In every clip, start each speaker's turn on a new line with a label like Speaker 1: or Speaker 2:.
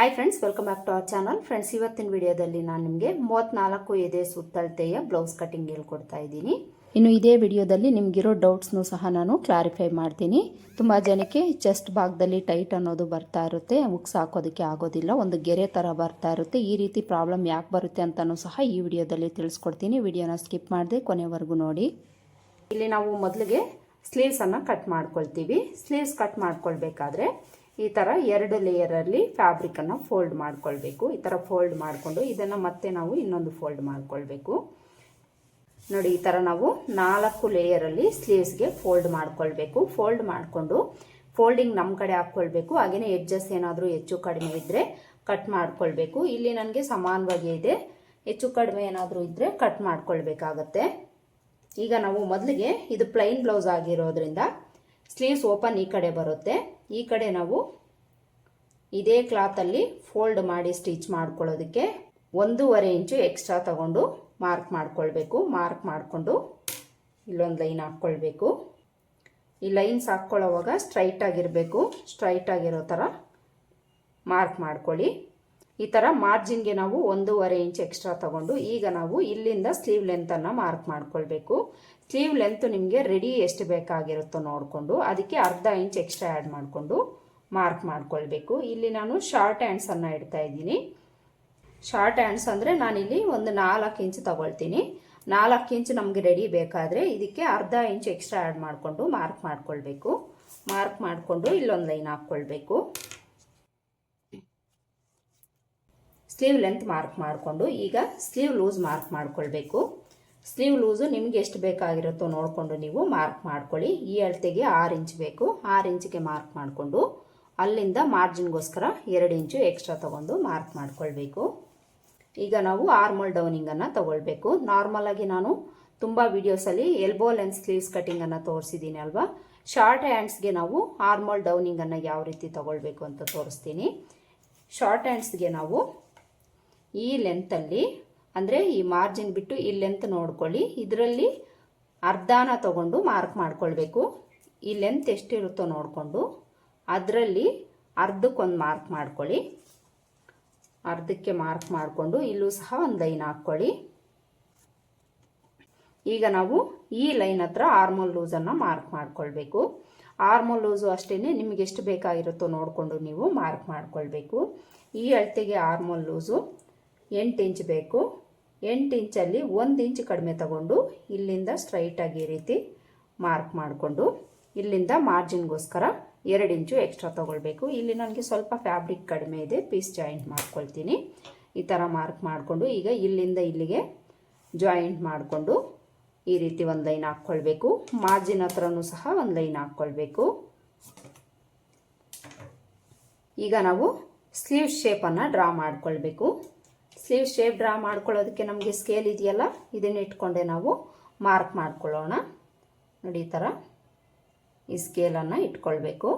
Speaker 1: Hi friends welcome back to our channel friends ಇವತ್ತಿನ ವಿಡಿಯೋದಲ್ಲಿ ನಾನು ನಿಮಗೆ ಮೂವತ್ನಾಲ್ಕು ಎದೆ ಸುತ್ತಳತೆಯ ಬ್ಲೌಸ್ ಕಟಿಂಗ್ ಹೇಳ್ಕೊಡ್ತಾ ಇದ್ದೀನಿ. ಇನ್ನು ಇದೇ ವಿಡಿಯೋದಲ್ಲಿ ನಿಮಗಿರೋ ಡೌಟ್ಸ್ನು ಸಹ ನಾನು ಕ್ಲಾರಿಫೈ ಮಾಡ್ತೀನಿ. ತುಂಬ ಜನಕ್ಕೆ ಚೆಸ್ಟ್ ಭಾಗದಲ್ಲಿ ಟೈಟ್ ಅನ್ನೋದು ಬರ್ತಾ ಇರುತ್ತೆ ಉಕ್ಸ್ ಹಾಕೋದಕ್ಕೆ ಆಗೋದಿಲ್ಲ, ಒಂದು ಗೆರೆ ಥರ ಬರ್ತಾ ಇರುತ್ತೆ. ಈ ರೀತಿ ಪ್ರಾಬ್ಲಮ್ ಯಾಕೆ ಬರುತ್ತೆ ಅಂತಲೂ ಸಹ ಈ ವಿಡಿಯೋದಲ್ಲಿ ತಿಳಿಸ್ಕೊಡ್ತೀನಿ. ವಿಡಿಯೋನ ಸ್ಕಿಪ್ ಮಾಡದೆ ಕೊನೆವರೆಗೂ ನೋಡಿ. ಇಲ್ಲಿ ನಾವು ಮೊದಲಿಗೆ ಸ್ಲೀವ್ಸನ್ನು ಕಟ್ ಮಾಡ್ಕೊಳ್ತೀವಿ. ಸ್ಲೀವ್ಸ್ ಕಟ್ ಮಾಡ್ಕೊಳ್ಬೇಕಾದ್ರೆ ಈ ಥರ ಎರಡು ಲೇಯರಲ್ಲಿ ಫ್ಯಾಬ್ರಿಕನ್ನು ಫೋಲ್ಡ್ ಮಾಡ್ಕೊಳ್ಬೇಕು. ಈ ಥರ ಫೋಲ್ಡ್ ಮಾಡಿಕೊಂಡು ಇದನ್ನು ಮತ್ತೆ ನಾವು ಇನ್ನೊಂದು ಫೋಲ್ಡ್ ಮಾಡ್ಕೊಳ್ಬೇಕು. ನೋಡಿ, ಈ ಥರ ನಾವು ನಾಲ್ಕು ಲೇಯರಲ್ಲಿ ಸ್ಲೀವ್ಸ್ಗೆ ಫೋಲ್ಡ್ ಮಾಡ್ಕೊಳ್ಬೇಕು. ಫೋಲ್ಡ್ ಮಾಡಿಕೊಂಡು ಫೋಲ್ಡಿಂಗ್ ನಮ್ಮ ಕಡೆ ಹಾಕ್ಕೊಳ್ಬೇಕು. ಹಾಗೆಯೇ ಎಡ್ಜಸ್ ಏನಾದರೂ ಹೆಚ್ಚು ಕಡಿಮೆ ಇದ್ದರೆ ಕಟ್ ಮಾಡ್ಕೊಳ್ಬೇಕು. ಇಲ್ಲಿ ನನಗೆ ಸಮಾನವಾಗಿ ಇದೆ. ಹೆಚ್ಚು ಕಡಿಮೆ ಏನಾದರೂ ಇದ್ದರೆ ಕಟ್ ಮಾಡ್ಕೊಳ್ಬೇಕಾಗತ್ತೆ. ಈಗ ನಾವು ಮೊದಲಿಗೆ ಇದು ಪ್ಲೈನ್ ಬ್ಲೌಸ್ ಆಗಿರೋದ್ರಿಂದ ಸ್ಲೀವ್ಸ್ ಓಪನ್ ಈ ಕಡೆ ಬರುತ್ತೆ. ಈ ಕಡೆ ನಾವು ಇದೇ ಕ್ಲಾತಲ್ಲಿ ಫೋಲ್ಡ್ ಮಾಡಿ ಸ್ಟಿಚ್ ಮಾಡ್ಕೊಳ್ಳೋದಕ್ಕೆ ಒಂದೂವರೆ ಇಂಚು ಎಕ್ಸ್ಟ್ರಾ ತಗೊಂಡು ಮಾರ್ಕ್ ಮಾಡ್ಕೊಳ್ಬೇಕು. ಮಾರ್ಕ್ ಮಾಡಿಕೊಂಡು ಇಲ್ಲೊಂದು ಲೈನ್ ಹಾಕ್ಕೊಳ್ಬೇಕು. ಈ ಲೈನ್ಸ್ ಹಾಕ್ಕೊಳ್ಳೋವಾಗ ಸ್ಟ್ರೈಟ್ ಆಗಿರಬೇಕು. ಸ್ಟ್ರೈಟ್ ಆಗಿರೋ ಥರ ಮಾರ್ಕ್ ಮಾಡ್ಕೊಳ್ಳಿ. ಈ ಥರ ಮಾರ್ಜಿನ್ಗೆ ನಾವು ಒಂದೂವರೆ ಇಂಚ್ ಎಕ್ಸ್ಟ್ರಾ ತಗೊಂಡು ಈಗ ನಾವು ಇಲ್ಲಿಂದ ಸ್ಲೀವ್ ಲೆಂತನ್ನು ಮಾರ್ಕ್ ಮಾಡ್ಕೊಳ್ಬೇಕು. ಸ್ಲೀವ್ ಲೆಂತ್ ನಿಮಗೆ ರೆಡಿ ಎಷ್ಟು ಬೇಕಾಗಿರುತ್ತೋ ನೋಡಿಕೊಂಡು ಅದಕ್ಕೆ ಅರ್ಧ ಇಂಚ್ ಎಕ್ಸ್ಟ್ರಾ ಆ್ಯಡ್ ಮಾಡಿಕೊಂಡು ಮಾರ್ಕ್ ಮಾಡ್ಕೊಳ್ಬೇಕು. ಇಲ್ಲಿ ನಾನು ಶಾರ್ಟ್ ಹ್ಯಾಂಡ್ಸನ್ನು ಇಡ್ತಾ ಇದ್ದೀನಿ. ಶಾರ್ಟ್ ಹ್ಯಾಂಡ್ಸ್ ಅಂದರೆ ನಾನಿಲ್ಲಿ ಒಂದು ನಾಲ್ಕು ಇಂಚ್ ತಗೊಳ್ತೀನಿ. ನಾಲ್ಕು ಇಂಚ್ ನಮಗೆ ರೆಡಿ ಬೇಕಾದರೆ ಇದಕ್ಕೆ ಅರ್ಧ ಇಂಚ್ ಎಕ್ಸ್ಟ್ರಾ ಆ್ಯಡ್ ಮಾಡಿಕೊಂಡು ಮಾರ್ಕ್ ಮಾಡ್ಕೊಳ್ಬೇಕು. ಮಾರ್ಕ್ ಮಾಡಿಕೊಂಡು ಇಲ್ಲೊಂದು ಲೈನ್ ಹಾಕ್ಕೊಳ್ಬೇಕು. ಸ್ಲೀವ್ ಲೆಂತ್ ಮಾರ್ಕ್ ಮಾಡಿಕೊಂಡು ಈಗ ಸ್ಲೀವ್ ಲೂಸ್ ಮಾರ್ಕ್ ಮಾಡ್ಕೊಳ್ಬೇಕು. ಸ್ಲೀವ್ ಲೂಸು ನಿಮಗೆ ಎಷ್ಟು ಬೇಕಾಗಿರುತ್ತೋ ನೋಡಿಕೊಂಡು ನೀವು ಮಾರ್ಕ್ ಮಾಡ್ಕೊಳ್ಳಿ. ಈ ಅಳತೆಗೆ ಆರು ಇಂಚ್ ಬೇಕು. ಆರು ಇಂಚಿಗೆ ಮಾರ್ಕ್ ಮಾಡಿಕೊಂಡು ಅಲ್ಲಿಂದ ಮಾರ್ಜಿನ್ಗೋಸ್ಕರ ಎರಡು ಇಂಚು ಎಕ್ಸ್ಟ್ರಾ ತೊಗೊಂಡು ಮಾರ್ಕ್ ಮಾಡ್ಕೊಳ್ಬೇಕು. ಈಗ ನಾವು ಆರ್ಮಲ್ ಡೌನಿಂಗನ್ನು ತಗೊಳ್ಬೇಕು. ನಾರ್ಮಲಾಗಿ ನಾನು ತುಂಬ ವೀಡಿಯೋಸಲ್ಲಿ ಎಲ್ಬೋ ಲೆನ್ಸ್ ಸ್ಲೀವ್ಸ್ ಕಟಿಂಗನ್ನು ತೋರಿಸಿದ್ದೀನಿ ಅಲ್ವಾ? ಶಾರ್ಟ್ ಹ್ಯಾಂಡ್ಸ್ಗೆ ನಾವು ಆರ್ಮಲ್ ಡೌನಿಂಗನ್ನು ಯಾವ ರೀತಿ ತೊಗೊಳ್ಬೇಕು ಅಂತ ತೋರಿಸ್ತೀನಿ. ಶಾರ್ಟ್ ಹ್ಯಾಂಡ್ಸ್ಗೆ ನಾವು ಈ ಲೆಂತಲ್ಲಿ ಅಂದರೆ ಈ ಮಾರ್ಜಿನ್ ಬಿಟ್ಟು ಈ ಲೆಂತ್ ನೋಡ್ಕೊಳ್ಳಿ. ಇದರಲ್ಲಿ ಅರ್ಧನ ತಗೊಂಡು ಮಾರ್ಕ್ ಮಾಡ್ಕೊಳ್ಬೇಕು. ಈ ಲೆಂತ್ ಎಷ್ಟಿರುತ್ತೋ ನೋಡಿಕೊಂಡು, ಅದರಲ್ಲಿ ಅರ್ಧಕ್ಕೊಂದು ಮಾರ್ಕ್ ಮಾಡ್ಕೊಳ್ಳಿ. ಅರ್ಧಕ್ಕೆ ಮಾರ್ಕ್ ಮಾಡಿಕೊಂಡು, ಇಲ್ಲೂ ಸಹ ಒಂದು ಲೈನ್ ಹಾಕ್ಕೊಳ್ಳಿ. ಈಗ ನಾವು ಈ ಲೈನ್ ಹತ್ರ ಆರ್ಮೋಲ್ ಲೂಸನ್ನು ಮಾರ್ಕ್ ಮಾಡ್ಕೊಳ್ಬೇಕು. ಆರ್ಮೋಲ್ ಲೂಸು ಅಷ್ಟೇ ನಿಮಗೆ ಎಷ್ಟು ಬೇಕಾಗಿರುತ್ತೋ ನೋಡಿಕೊಂಡು ನೀವು ಮಾರ್ಕ್ ಮಾಡ್ಕೊಳ್ಬೇಕು. ಈ ಅಳತೆಗೆ ಆರ್ಮೋಲ್ ಲೂಸು ಎಂಟು ಇಂಚ್ ಬೇಕು. ಎಂಟು ಇಂಚಲ್ಲಿ ಒಂದು ಇಂಚ್ ಕಡಿಮೆ ತಗೊಂಡು ಇಲ್ಲಿಂದ ಸ್ಟ್ರೈಟಾಗಿ ಈ ರೀತಿ ಮಾರ್ಕ್ ಮಾಡಿಕೊಂಡು ಇಲ್ಲಿಂದ ಮಾರ್ಜಿನ್ಗೋಸ್ಕರ ಎರಡು ಇಂಚು ಎಕ್ಸ್ಟ್ರಾ ತೊಗೊಳ್ಬೇಕು. ಇಲ್ಲಿ ನನಗೆ ಸ್ವಲ್ಪ ಫ್ಯಾಬ್ರಿಕ್ ಕಡಿಮೆ ಇದೆ ಪೀಸ್ ಜಾಯಿಂಟ್ ಮಾಡ್ಕೊಳ್ತೀನಿ. ಈ ಥರ ಮಾರ್ಕ್ ಮಾಡಿಕೊಂಡು ಈಗ ಇಲ್ಲಿಂದ ಇಲ್ಲಿಗೆ ಜಾಯಿಂಟ್ ಮಾಡಿಕೊಂಡು ಈ ರೀತಿ ಒಂದು ಲೈನ್ ಹಾಕ್ಕೊಳ್ಬೇಕು. ಮಾರ್ಜಿನ್ ಹತ್ರನೂ ಸಹ ಒಂದು ಲೈನ್ ಹಾಕ್ಕೊಳ್ಬೇಕು. ಈಗ ನಾವು ಸ್ಲೀವ್ ಶೇಪನ್ನು ಡ್ರಾ ಮಾಡ್ಕೊಳ್ಬೇಕು. ಸ್ಲೀವ್ ಶೇಪ್ ಡ್ರಾ ಮಾಡ್ಕೊಳ್ಳೋದಕ್ಕೆ ನಮಗೆ ಸ್ಕೇಲ್ ಇದೆಯಲ್ಲ? ಇದನ್ನು ಇಟ್ಕೊಂಡೆ ನಾವು ಮಾರ್ಕ್ ಮಾಡ್ಕೊಳ್ಳೋಣ. ನೋಡಿ ಈ ಥರ ಈ ಸ್ಕೇಲನ್ನು ಇಟ್ಕೊಳ್ಬೇಕು.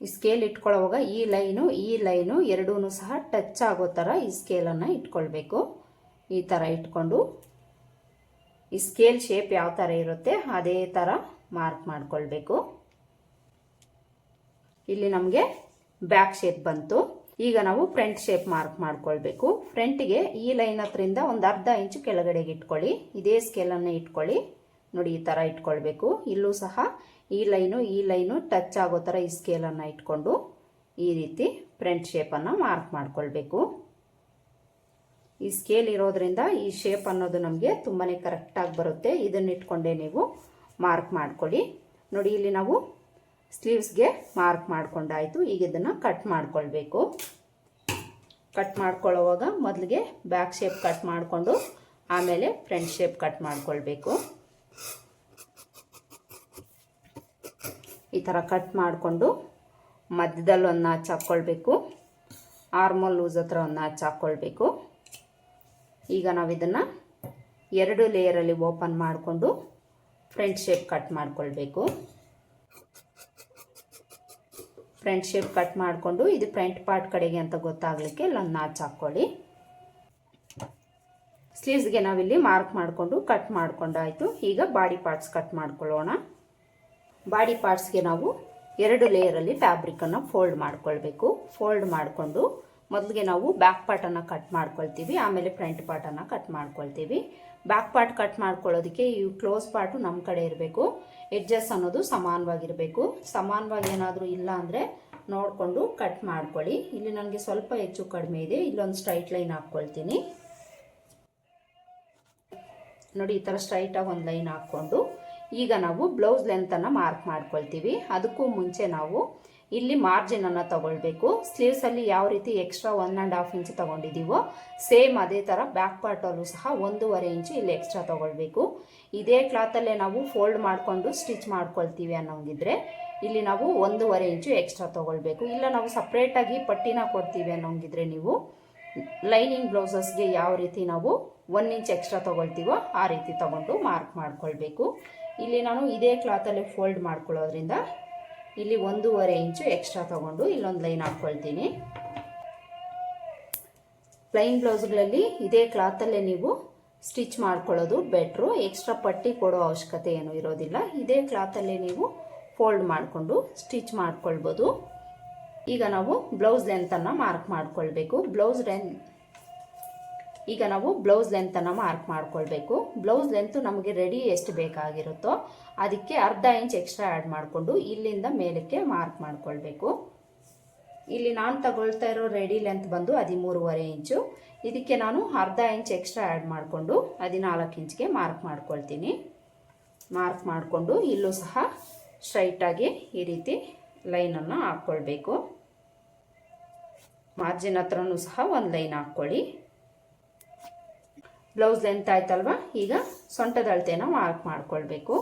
Speaker 1: ಈ ಸ್ಕೇಲ್ ಇಟ್ಕೊಳ್ಳೋವಾಗ ಈ ಲೈನು ಈ ಲೈನು ಎರಡೂ ಸಹ ಟಚ್ ಆಗೋ ಥರ ಈ ಸ್ಕೇಲನ್ನು ಇಟ್ಕೊಳ್ಬೇಕು. ಈ ಥರ ಇಟ್ಕೊಂಡು ಈ ಸ್ಕೇಲ್ ಶೇಪ್ ಯಾವ ಥರ ಇರುತ್ತೆ ಅದೇ ಥರ ಮಾರ್ಕ್ ಮಾಡ್ಕೊಳ್ಬೇಕು. ಇಲ್ಲಿ ನಮಗೆ ಬ್ಯಾಕ್ ಶೇಪ್ ಬಂತು. ಈಗ ನಾವು ಫ್ರಂಟ್ ಶೇಪ್ ಮಾರ್ಕ್ ಮಾಡ್ಕೊಳ್ಬೇಕು. ಫ್ರಂಟ್ಗೆ ಈ ಲೈನ್ ಹತ್ರಿಂದ ಒಂದು ಅರ್ಧ ಇಂಚು ಕೆಳಗಡೆಗೆ ಇಟ್ಕೊಳ್ಳಿ. ಇದೇ ಸ್ಕೇಲನ್ನು ಇಟ್ಕೊಳ್ಳಿ. ನೋಡಿ, ಈ ಥರ ಇಟ್ಕೊಳ್ಬೇಕು. ಇಲ್ಲೂ ಸಹ ಈ ಲೈನು ಈ ಲೈನು ಟಚ್ ಆಗೋ ಥರ ಈ ಸ್ಕೇಲನ್ನು ಇಟ್ಕೊಂಡು ಈ ರೀತಿ ಫ್ರಂಟ್ ಶೇಪನ್ನು ಮಾರ್ಕ್ ಮಾಡ್ಕೊಳ್ಬೇಕು. ಈ ಸ್ಕೇಲ್ ಇರೋದ್ರಿಂದ ಈ ಶೇಪ್ ಅನ್ನೋದು ನಮಗೆ ತುಂಬಾ ಕರೆಕ್ಟಾಗಿ ಬರುತ್ತೆ. ಇದನ್ನ ಇಟ್ಕೊಂಡೆ ನೀವು ಮಾರ್ಕ್ ಮಾಡ್ಕೊಳ್ಳಿ. ನೋಡಿ, ಇಲ್ಲಿ ನಾವು ಸ್ಲೀವ್ಸ್ಗೆ ಮಾರ್ಕ್ ಮಾಡಿಕೊಂಡಾಯಿತು. ಈಗ ಇದನ್ನು ಕಟ್ ಮಾಡ್ಕೊಳ್ಬೇಕು. ಕಟ್ ಮಾಡ್ಕೊಳ್ಳೋವಾಗ ಮೊದಲಿಗೆ ಬ್ಯಾಕ್ ಶೇಪ್ ಕಟ್ ಮಾಡಿಕೊಂಡು ಆಮೇಲೆ ಫ್ರಂಟ್ ಶೇಪ್ ಕಟ್ ಮಾಡ್ಕೊಳ್ಬೇಕು. ಈ ಥರ ಕಟ್ ಮಾಡಿಕೊಂಡು ಮಧ್ಯದಲ್ಲಿ ಒಂದು ನಾಚು ಹಾಕ್ಕೊಳ್ಬೇಕು ಆರ್ಮೋಲ್ ಲೂಸ್ ಹತ್ರ ಒಂದು ನಾಚು ಹಾಕ್ಕೊಳ್ಬೇಕು ಈಗ ನಾವು ಇದನ್ನು ಎರಡು ಲೇಯರಲ್ಲಿ ಓಪನ್ ಮಾಡಿಕೊಂಡು ಫ್ರಂಟ್ ಶೇಪ್ ಕಟ್ ಮಾಡ್ಕೊಳ್ಬೇಕು. ಫ್ರಂಟ್ ಶೇಪ್ ಕಟ್ ಮಾಡಿಕೊಂಡು ಇದು ಫ್ರಂಟ್ ಪಾರ್ಟ್ ಕಡೆಗೆ ಅಂತ ಗೊತ್ತಾಗಲಿಕ್ಕೆ ಇಲ್ಲೊಂದು ನಾಚ್ ಹಾಕ್ಕೊಳ್ಳಿ. ಸ್ಲೀವ್ಸ್ಗೆ ನಾವಿಲ್ಲಿ ಮಾರ್ಕ್ ಮಾಡಿಕೊಂಡು ಕಟ್ ಮಾಡ್ಕೊಂಡಾಯಿತು. ಈಗ ಬಾಡಿ ಪಾರ್ಟ್ಸ್ ಕಟ್ ಮಾಡ್ಕೊಳ್ಳೋಣ. ಬಾಡಿ ಪಾರ್ಟ್ಸ್ಗೆ ನಾವು ಎರಡು ಲೇಯರಲ್ಲಿ ಫ್ಯಾಬ್ರಿಕನ್ನು ಫೋಲ್ಡ್ ಮಾಡ್ಕೊಳ್ಬೇಕು. ಫೋಲ್ಡ್ ಮಾಡಿಕೊಂಡು ಮೊದಲಿಗೆ ನಾವು ಬ್ಯಾಕ್ ಪಾರ್ಟನ್ನು ಕಟ್ ಮಾಡ್ಕೊಳ್ತೀವಿ, ಆಮೇಲೆ ಫ್ರಂಟ್ ಪಾರ್ಟನ್ನು ಕಟ್ ಮಾಡ್ಕೊಳ್ತೀವಿ. ಬ್ಯಾಕ್ ಪಾರ್ಟ್ ಕಟ್ ಮಾಡ್ಕೊಳ್ಳೋದಕ್ಕೆ ಈ ಕ್ಲೋಸ್ ಪಾರ್ಟು ನಮ್ಮ ಕಡೆ ಇರಬೇಕು. ಎಡ್ಜಸ್ ಅನ್ನೋದು ಸಮಾನವಾಗಿರಬೇಕು. ಸಮಾನವಾಗಿ ಏನಾದರೂ ಇಲ್ಲ ಅಂದರೆ ನೋಡಿಕೊಂಡು ಕಟ್ ಮಾಡ್ಕೊಳ್ಳಿ. ಇಲ್ಲಿ ನನಗೆ ಸ್ವಲ್ಪ ಹೆಚ್ಚು ಕಡಿಮೆ ಇದೆ. ಇಲ್ಲೊಂದು ಸ್ಟ್ರೈಟ್ ಲೈನ್ ಹಾಕ್ಕೊಳ್ತೀನಿ. ನೋಡಿ, ಈ ಥರ ಸ್ಟ್ರೈಟಾಗಿ ಒಂದು ಲೈನ್ ಹಾಕ್ಕೊಂಡು ಈಗ ನಾವು ಬ್ಲೌಸ್ ಲೆಂತನ್ನು ಮಾರ್ಕ್ ಮಾಡ್ಕೊಳ್ತೀವಿ. ಅದಕ್ಕೂ ಮುಂಚೆ ನಾವು ಇಲ್ಲಿ ಮಾರ್ಜಿನನ್ನು ತಗೊಳ್ಬೇಕು. ಸ್ಲೀವ್ಸಲ್ಲಿ ಯಾವ ರೀತಿ extra one and half inch ತೊಗೊಂಡಿದ್ದೀವೋ same ಅದೇ ಥರ ಬ್ಯಾಕ್ ಪಾರ್ಟಲ್ಲೂ ಸಹ ಒಂದೂವರೆ ಇಂಚು ಇಲ್ಲಿ ಎಕ್ಸ್ಟ್ರಾ ತೊಗೊಳ್ಬೇಕು. ಇದೇ ಕ್ಲಾತಲ್ಲೇ ನಾವು ಫೋಲ್ಡ್ ಮಾಡಿಕೊಂಡು ಸ್ಟಿಚ್ ಮಾಡ್ಕೊಳ್ತೀವಿ ಅನ್ನೋಂಗಿದ್ರೆ, ಇಲ್ಲಿ ನಾವು ಒಂದೂವರೆ ಇಂಚು ಎಕ್ಸ್ಟ್ರಾ ತೊಗೊಳ್ಬೇಕು. ಇಲ್ಲ ನಾವು ಸಪ್ರೇಟಾಗಿ ಪಟ್ಟಿನ ಕೊಡ್ತೀವಿ ಅನ್ನೋಂಗಿದ್ರೆ ನೀವು ಲೈನಿಂಗ್ ಬ್ಲೌಸಸ್ಗೆ ಯಾವ ರೀತಿ ನಾವು ಒನ್ ಇಂಚ್ ಎಕ್ಸ್ಟ್ರಾ ತೊಗೊಳ್ತೀವೋ ಆ ರೀತಿ ತೊಗೊಂಡು ಮಾರ್ಕ್ ಮಾಡ್ಕೊಳ್ಬೇಕು. ಇಲ್ಲಿ ನಾನು ಇದೇ ಕ್ಲಾತಲ್ಲಿ ಫೋಲ್ಡ್ ಮಾಡ್ಕೊಳ್ಳೋದ್ರಿಂದ ಇಲ್ಲಿ ಒಂದೂವರೆ ಇಂಚು ಎಕ್ಸ್ಟ್ರಾ ತೊಗೊಂಡು ಇಲ್ಲೊಂದು ಲೈನ್ ಹಾಕ್ಕೊಳ್ತೀನಿ ಪ್ಲೈನ್ ಬ್ಲೌಸ್ಗಳಲ್ಲಿ ಇದೇ ಕ್ಲಾತಲ್ಲೇ ನೀವು ಸ್ಟಿಚ್ ಮಾಡ್ಕೊಳ್ಳೋದು ಬೆಟ್ರು. ಎಕ್ಸ್ಟ್ರಾ ಪಟ್ಟಿ ಕೊಡೋ ಅವಶ್ಯಕತೆ ಏನೂ ಇರೋದಿಲ್ಲ. ಇದೇ ಕ್ಲಾತಲ್ಲೇ ನೀವು ಫೋಲ್ಡ್ ಮಾಡಿಕೊಂಡು ಸ್ಟಿಚ್ ಮಾಡ್ಕೊಳ್ಬೋದು. ಈಗ ನಾವು ಬ್ಲೌಸ್ ಲೆಂತನ್ನು ಮಾರ್ಕ್ ಮಾಡ್ಕೊಳ್ಬೇಕು. ಬ್ಲೌಸ್ ಲೆಂತ್ ಈಗ ನಾವು ಬ್ಲೌಸ್ ಲೆಂತನ್ನು ಮಾರ್ಕ್ ಮಾಡ್ಕೊಳ್ಬೇಕು. ಬ್ಲೌಸ್ ಲೆಂತು ನಮಗೆ ರೆಡಿ ಎಷ್ಟು ಬೇಕಾಗಿರುತ್ತೋ ಅದಕ್ಕೆ ಅರ್ಧ ಇಂಚ್ ಎಕ್ಸ್ಟ್ರಾ ಆ್ಯಡ್ ಮಾಡಿಕೊಂಡು ಇಲ್ಲಿಂದ ಮೇಲಕ್ಕೆ ಮಾರ್ಕ್ ಮಾಡ್ಕೊಳ್ಬೇಕು. ಇಲ್ಲಿ ನಾನು ತಗೊಳ್ತಾ ಇರೋ ರೆಡಿ ಲೆಂತ್ ಬಂದು ಹದಿಮೂರುವರೆ ಇಂಚು ಇದಕ್ಕೆ ನಾನು ಅರ್ಧ ಇಂಚ್ ಎಕ್ಸ್ಟ್ರಾ ಆ್ಯಡ್ ಮಾಡಿಕೊಂಡು ಹದಿನಾಲ್ಕು ಇಂಚ್ಗೆ ಮಾರ್ಕ್ ಮಾಡ್ಕೊಳ್ತೀನಿ. ಮಾರ್ಕ್ ಮಾಡಿಕೊಂಡು ಇಲ್ಲೂ ಸಹ ಸ್ಟ್ರೈಟಾಗಿ ಈ ರೀತಿ ಲೈನನ್ನು ಹಾಕ್ಕೊಳ್ಬೇಕು ಮಾರ್ಜಿನ್ ಹತ್ರನೂ ಸಹ ಒಂದು ಲೈನ್ ಹಾಕ್ಕೊಳ್ಳಿ. ಬ್ಲೌಸ್ ಲೆಂತ್ ಆಯ್ತಲ್ವ? ಈಗ ಸೊಂಟದ ಅಳತೆನ ಮಾರ್ಕ್ ಮಾಡ್ಕೊಳ್ಬೇಕು.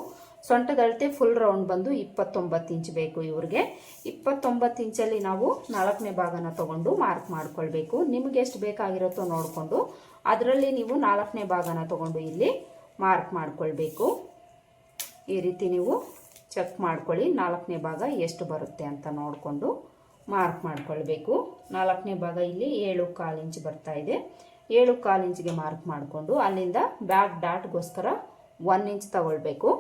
Speaker 1: ಸೊಂಟದ ಅಳತೆ ಫುಲ್ ರೌಂಡ್ ಬಂದು ಇಪ್ಪತ್ತೊಂಬತ್ತು ಇಂಚ್ ಬೇಕು ಇವ್ರಿಗೆ. ಇಪ್ಪತ್ತೊಂಬತ್ತು ಇಂಚಲ್ಲಿ ನಾವು ನಾಲ್ಕನೇ ಭಾಗನ ತಗೊಂಡು ಮಾರ್ಕ್ ಮಾಡ್ಕೊಳ್ಬೇಕು. ನಿಮ್ಗೆ ಎಷ್ಟು ಬೇಕಾಗಿರುತ್ತೋ ನೋಡಿಕೊಂಡು ಅದರಲ್ಲಿ ನೀವು ನಾಲ್ಕನೇ ಭಾಗನ ತಗೊಂಡು ಇಲ್ಲಿ ಮಾರ್ಕ್ ಮಾಡ್ಕೊಳ್ಬೇಕು. ಈ ರೀತಿ ನೀವು ಚೆಕ್ ಮಾಡ್ಕೊಳ್ಳಿ ನಾಲ್ಕನೇ ಭಾಗ ಎಷ್ಟು ಬರುತ್ತೆ ಅಂತ ನೋಡಿಕೊಂಡು ಮಾರ್ಕ್ ಮಾಡ್ಕೊಳ್ಬೇಕು. ನಾಲ್ಕನೇ ಭಾಗ ಇಲ್ಲಿ ಏಳು ಕಾಲು ಇಂಚ್ ಬರ್ತಾ ಇದೆ. ಏಳು ಕಾಲು ಇಂಚಿಗೆ ಮಾರ್ಕ್ ಮಾಡಿಕೊಂಡು ಅಲ್ಲಿಂದ ಬ್ಯಾಕ್ ಡಾಟ್ಗೋಸ್ಕರ ಒನ್ ಇಂಚ್ ತಗೊಳ್ಬೇಕು.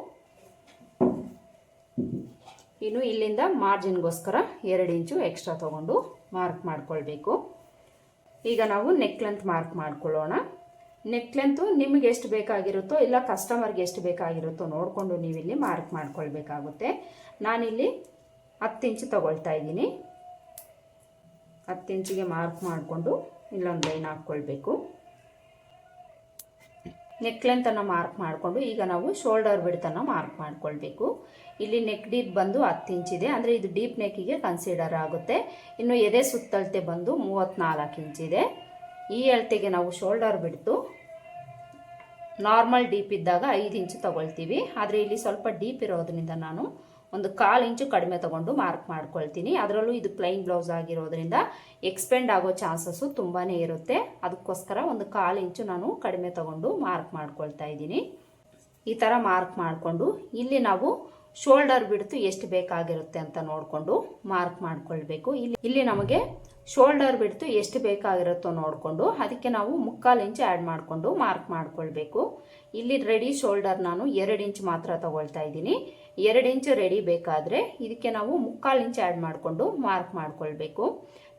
Speaker 1: ಇನ್ನು ಇಲ್ಲಿಂದ ಮಾರ್ಜಿನ್ಗೋಸ್ಕರ ಎರಡು ಇಂಚು ಎಕ್ಸ್ಟ್ರಾ ತಗೊಂಡು ಮಾರ್ಕ್ ಮಾಡ್ಕೊಳ್ಬೇಕು. ಈಗ ನಾವು ನೆಕ್ ಲೆಂತ್ ಮಾರ್ಕ್ ಮಾಡ್ಕೊಳ್ಳೋಣ. ನೆಕ್ ಲೆಂತು ನಿಮಗೆ ಎಷ್ಟು ಬೇಕಾಗಿರುತ್ತೋ ಇಲ್ಲ ಕಸ್ಟಮರ್ಗೆ ಎಷ್ಟು ಬೇಕಾಗಿರುತ್ತೋ ನೋಡಿಕೊಂಡು ನೀವಿಲ್ಲಿ ಮಾರ್ಕ್ ಮಾಡ್ಕೊಳ್ಬೇಕಾಗುತ್ತೆ. ನಾನಿಲ್ಲಿ ಹತ್ತು ಇಂಚು ತಗೊಳ್ತಾ ಇದ್ದೀನಿ. ಹತ್ತು ಇಂಚಿಗೆ ಮಾರ್ಕ್ ಮಾಡಿಕೊಂಡು ಇಲ್ಲೊಂದು ಲೈನ್ ಹಾಕ್ಕೊಳ್ಬೇಕು ನೆಕ್ ಲೆಂತನ್ನು ಮಾರ್ಕ್ ಮಾಡಿಕೊಂಡು ಈಗ ನಾವು ಶೋಲ್ಡರ್ ಬಿಡ್ತನ್ನು ಮಾರ್ಕ್ ಮಾಡ್ಕೊಳ್ಬೇಕು. ಇಲ್ಲಿ ನೆಕ್ ಡೀಪ್ ಬಂದು ಹತ್ತು ಇಂಚಿದೆ ಅಂದರೆ ಇದು ಡೀಪ್ ನೆಕ್ಕಿಗೆ ಕನ್ಸಿಡರ್ ಆಗುತ್ತೆ. ಇನ್ನು ಎದೆ ಸುತ್ತಳತೆ ಬಂದು ಮೂವತ್ತ್ನಾಲ್ಕು ಇಂಚಿದೆ ಈ ಅಳತೆಗೆ ನಾವು ಶೋಲ್ಡರ್ ಬಿಡ್ತು ನಾರ್ಮಲ್ ಡೀಪ್ ಇದ್ದಾಗ ಐದು ಇಂಚು ತಗೊಳ್ತೀವಿ. ಆದರೆ ಇಲ್ಲಿ ಸ್ವಲ್ಪ ಡೀಪ್ ಇರೋದ್ರಿಂದ ನಾನು ಒಂದು ಕಾಲು ಇಂಚು ಕಡಿಮೆ ತಗೊಂಡು ಮಾರ್ಕ್ ಮಾಡ್ಕೊಳ್ತೀನಿ. ಅದರಲ್ಲೂ ಇದು ಪ್ಲೈನ್ ಬ್ಲೌಸ್ ಆಗಿರೋದ್ರಿಂದ ಎಕ್ಸ್ಪೆಂಡ್ ಆಗೋ ಚಾನ್ಸಸ್ಸು ತುಂಬಾ ಇರುತ್ತೆ. ಅದಕ್ಕೋಸ್ಕರ ಒಂದು ಕಾಲು ಇಂಚು ನಾನು ಕಡಿಮೆ ತಗೊಂಡು ಮಾರ್ಕ್ ಮಾಡ್ಕೊಳ್ತಾ ಇದ್ದೀನಿ. ಈ ಥರ ಮಾರ್ಕ್ ಮಾಡಿಕೊಂಡು ಇಲ್ಲಿ ನಾವು ಶೋಲ್ಡರ್ ಬಿಡ್ತು ಎಷ್ಟು ಬೇಕಾಗಿರುತ್ತೆ ಅಂತ ನೋಡಿಕೊಂಡು ಮಾರ್ಕ್ ಮಾಡ್ಕೊಳ್ಬೇಕು. ಇಲ್ಲಿ ಇಲ್ಲಿ ನಮಗೆ ಶೋಲ್ಡರ್ ಬಿಡ್ತು ಎಷ್ಟು ಬೇಕಾಗಿರುತ್ತೋ ನೋಡಿಕೊಂಡು ಅದಕ್ಕೆ ನಾವು ಮುಕ್ಕಾಲು ಇಂಚು ಆ್ಯಡ್ ಮಾಡಿಕೊಂಡು ಮಾರ್ಕ್ ಮಾಡ್ಕೊಳ್ಬೇಕು. ಇಲ್ಲಿ ರೆಡಿ ಶೋಲ್ಡರ್ ನಾನು ಎರಡು ಇಂಚ್ ಮಾತ್ರ ತಗೊಳ್ತಾ ಇದ್ದೀನಿ. ಎರಡು ಇಂಚು ರೆಡಿ ಬೇಕಾದರೆ ಇದಕ್ಕೆ ನಾವು ಮುಕ್ಕಾಲು ಇಂಚು ಆ್ಯಡ್ ಮಾಡಿಕೊಂಡು ಮಾರ್ಕ್ ಮಾಡ್ಕೊಳ್ಬೇಕು.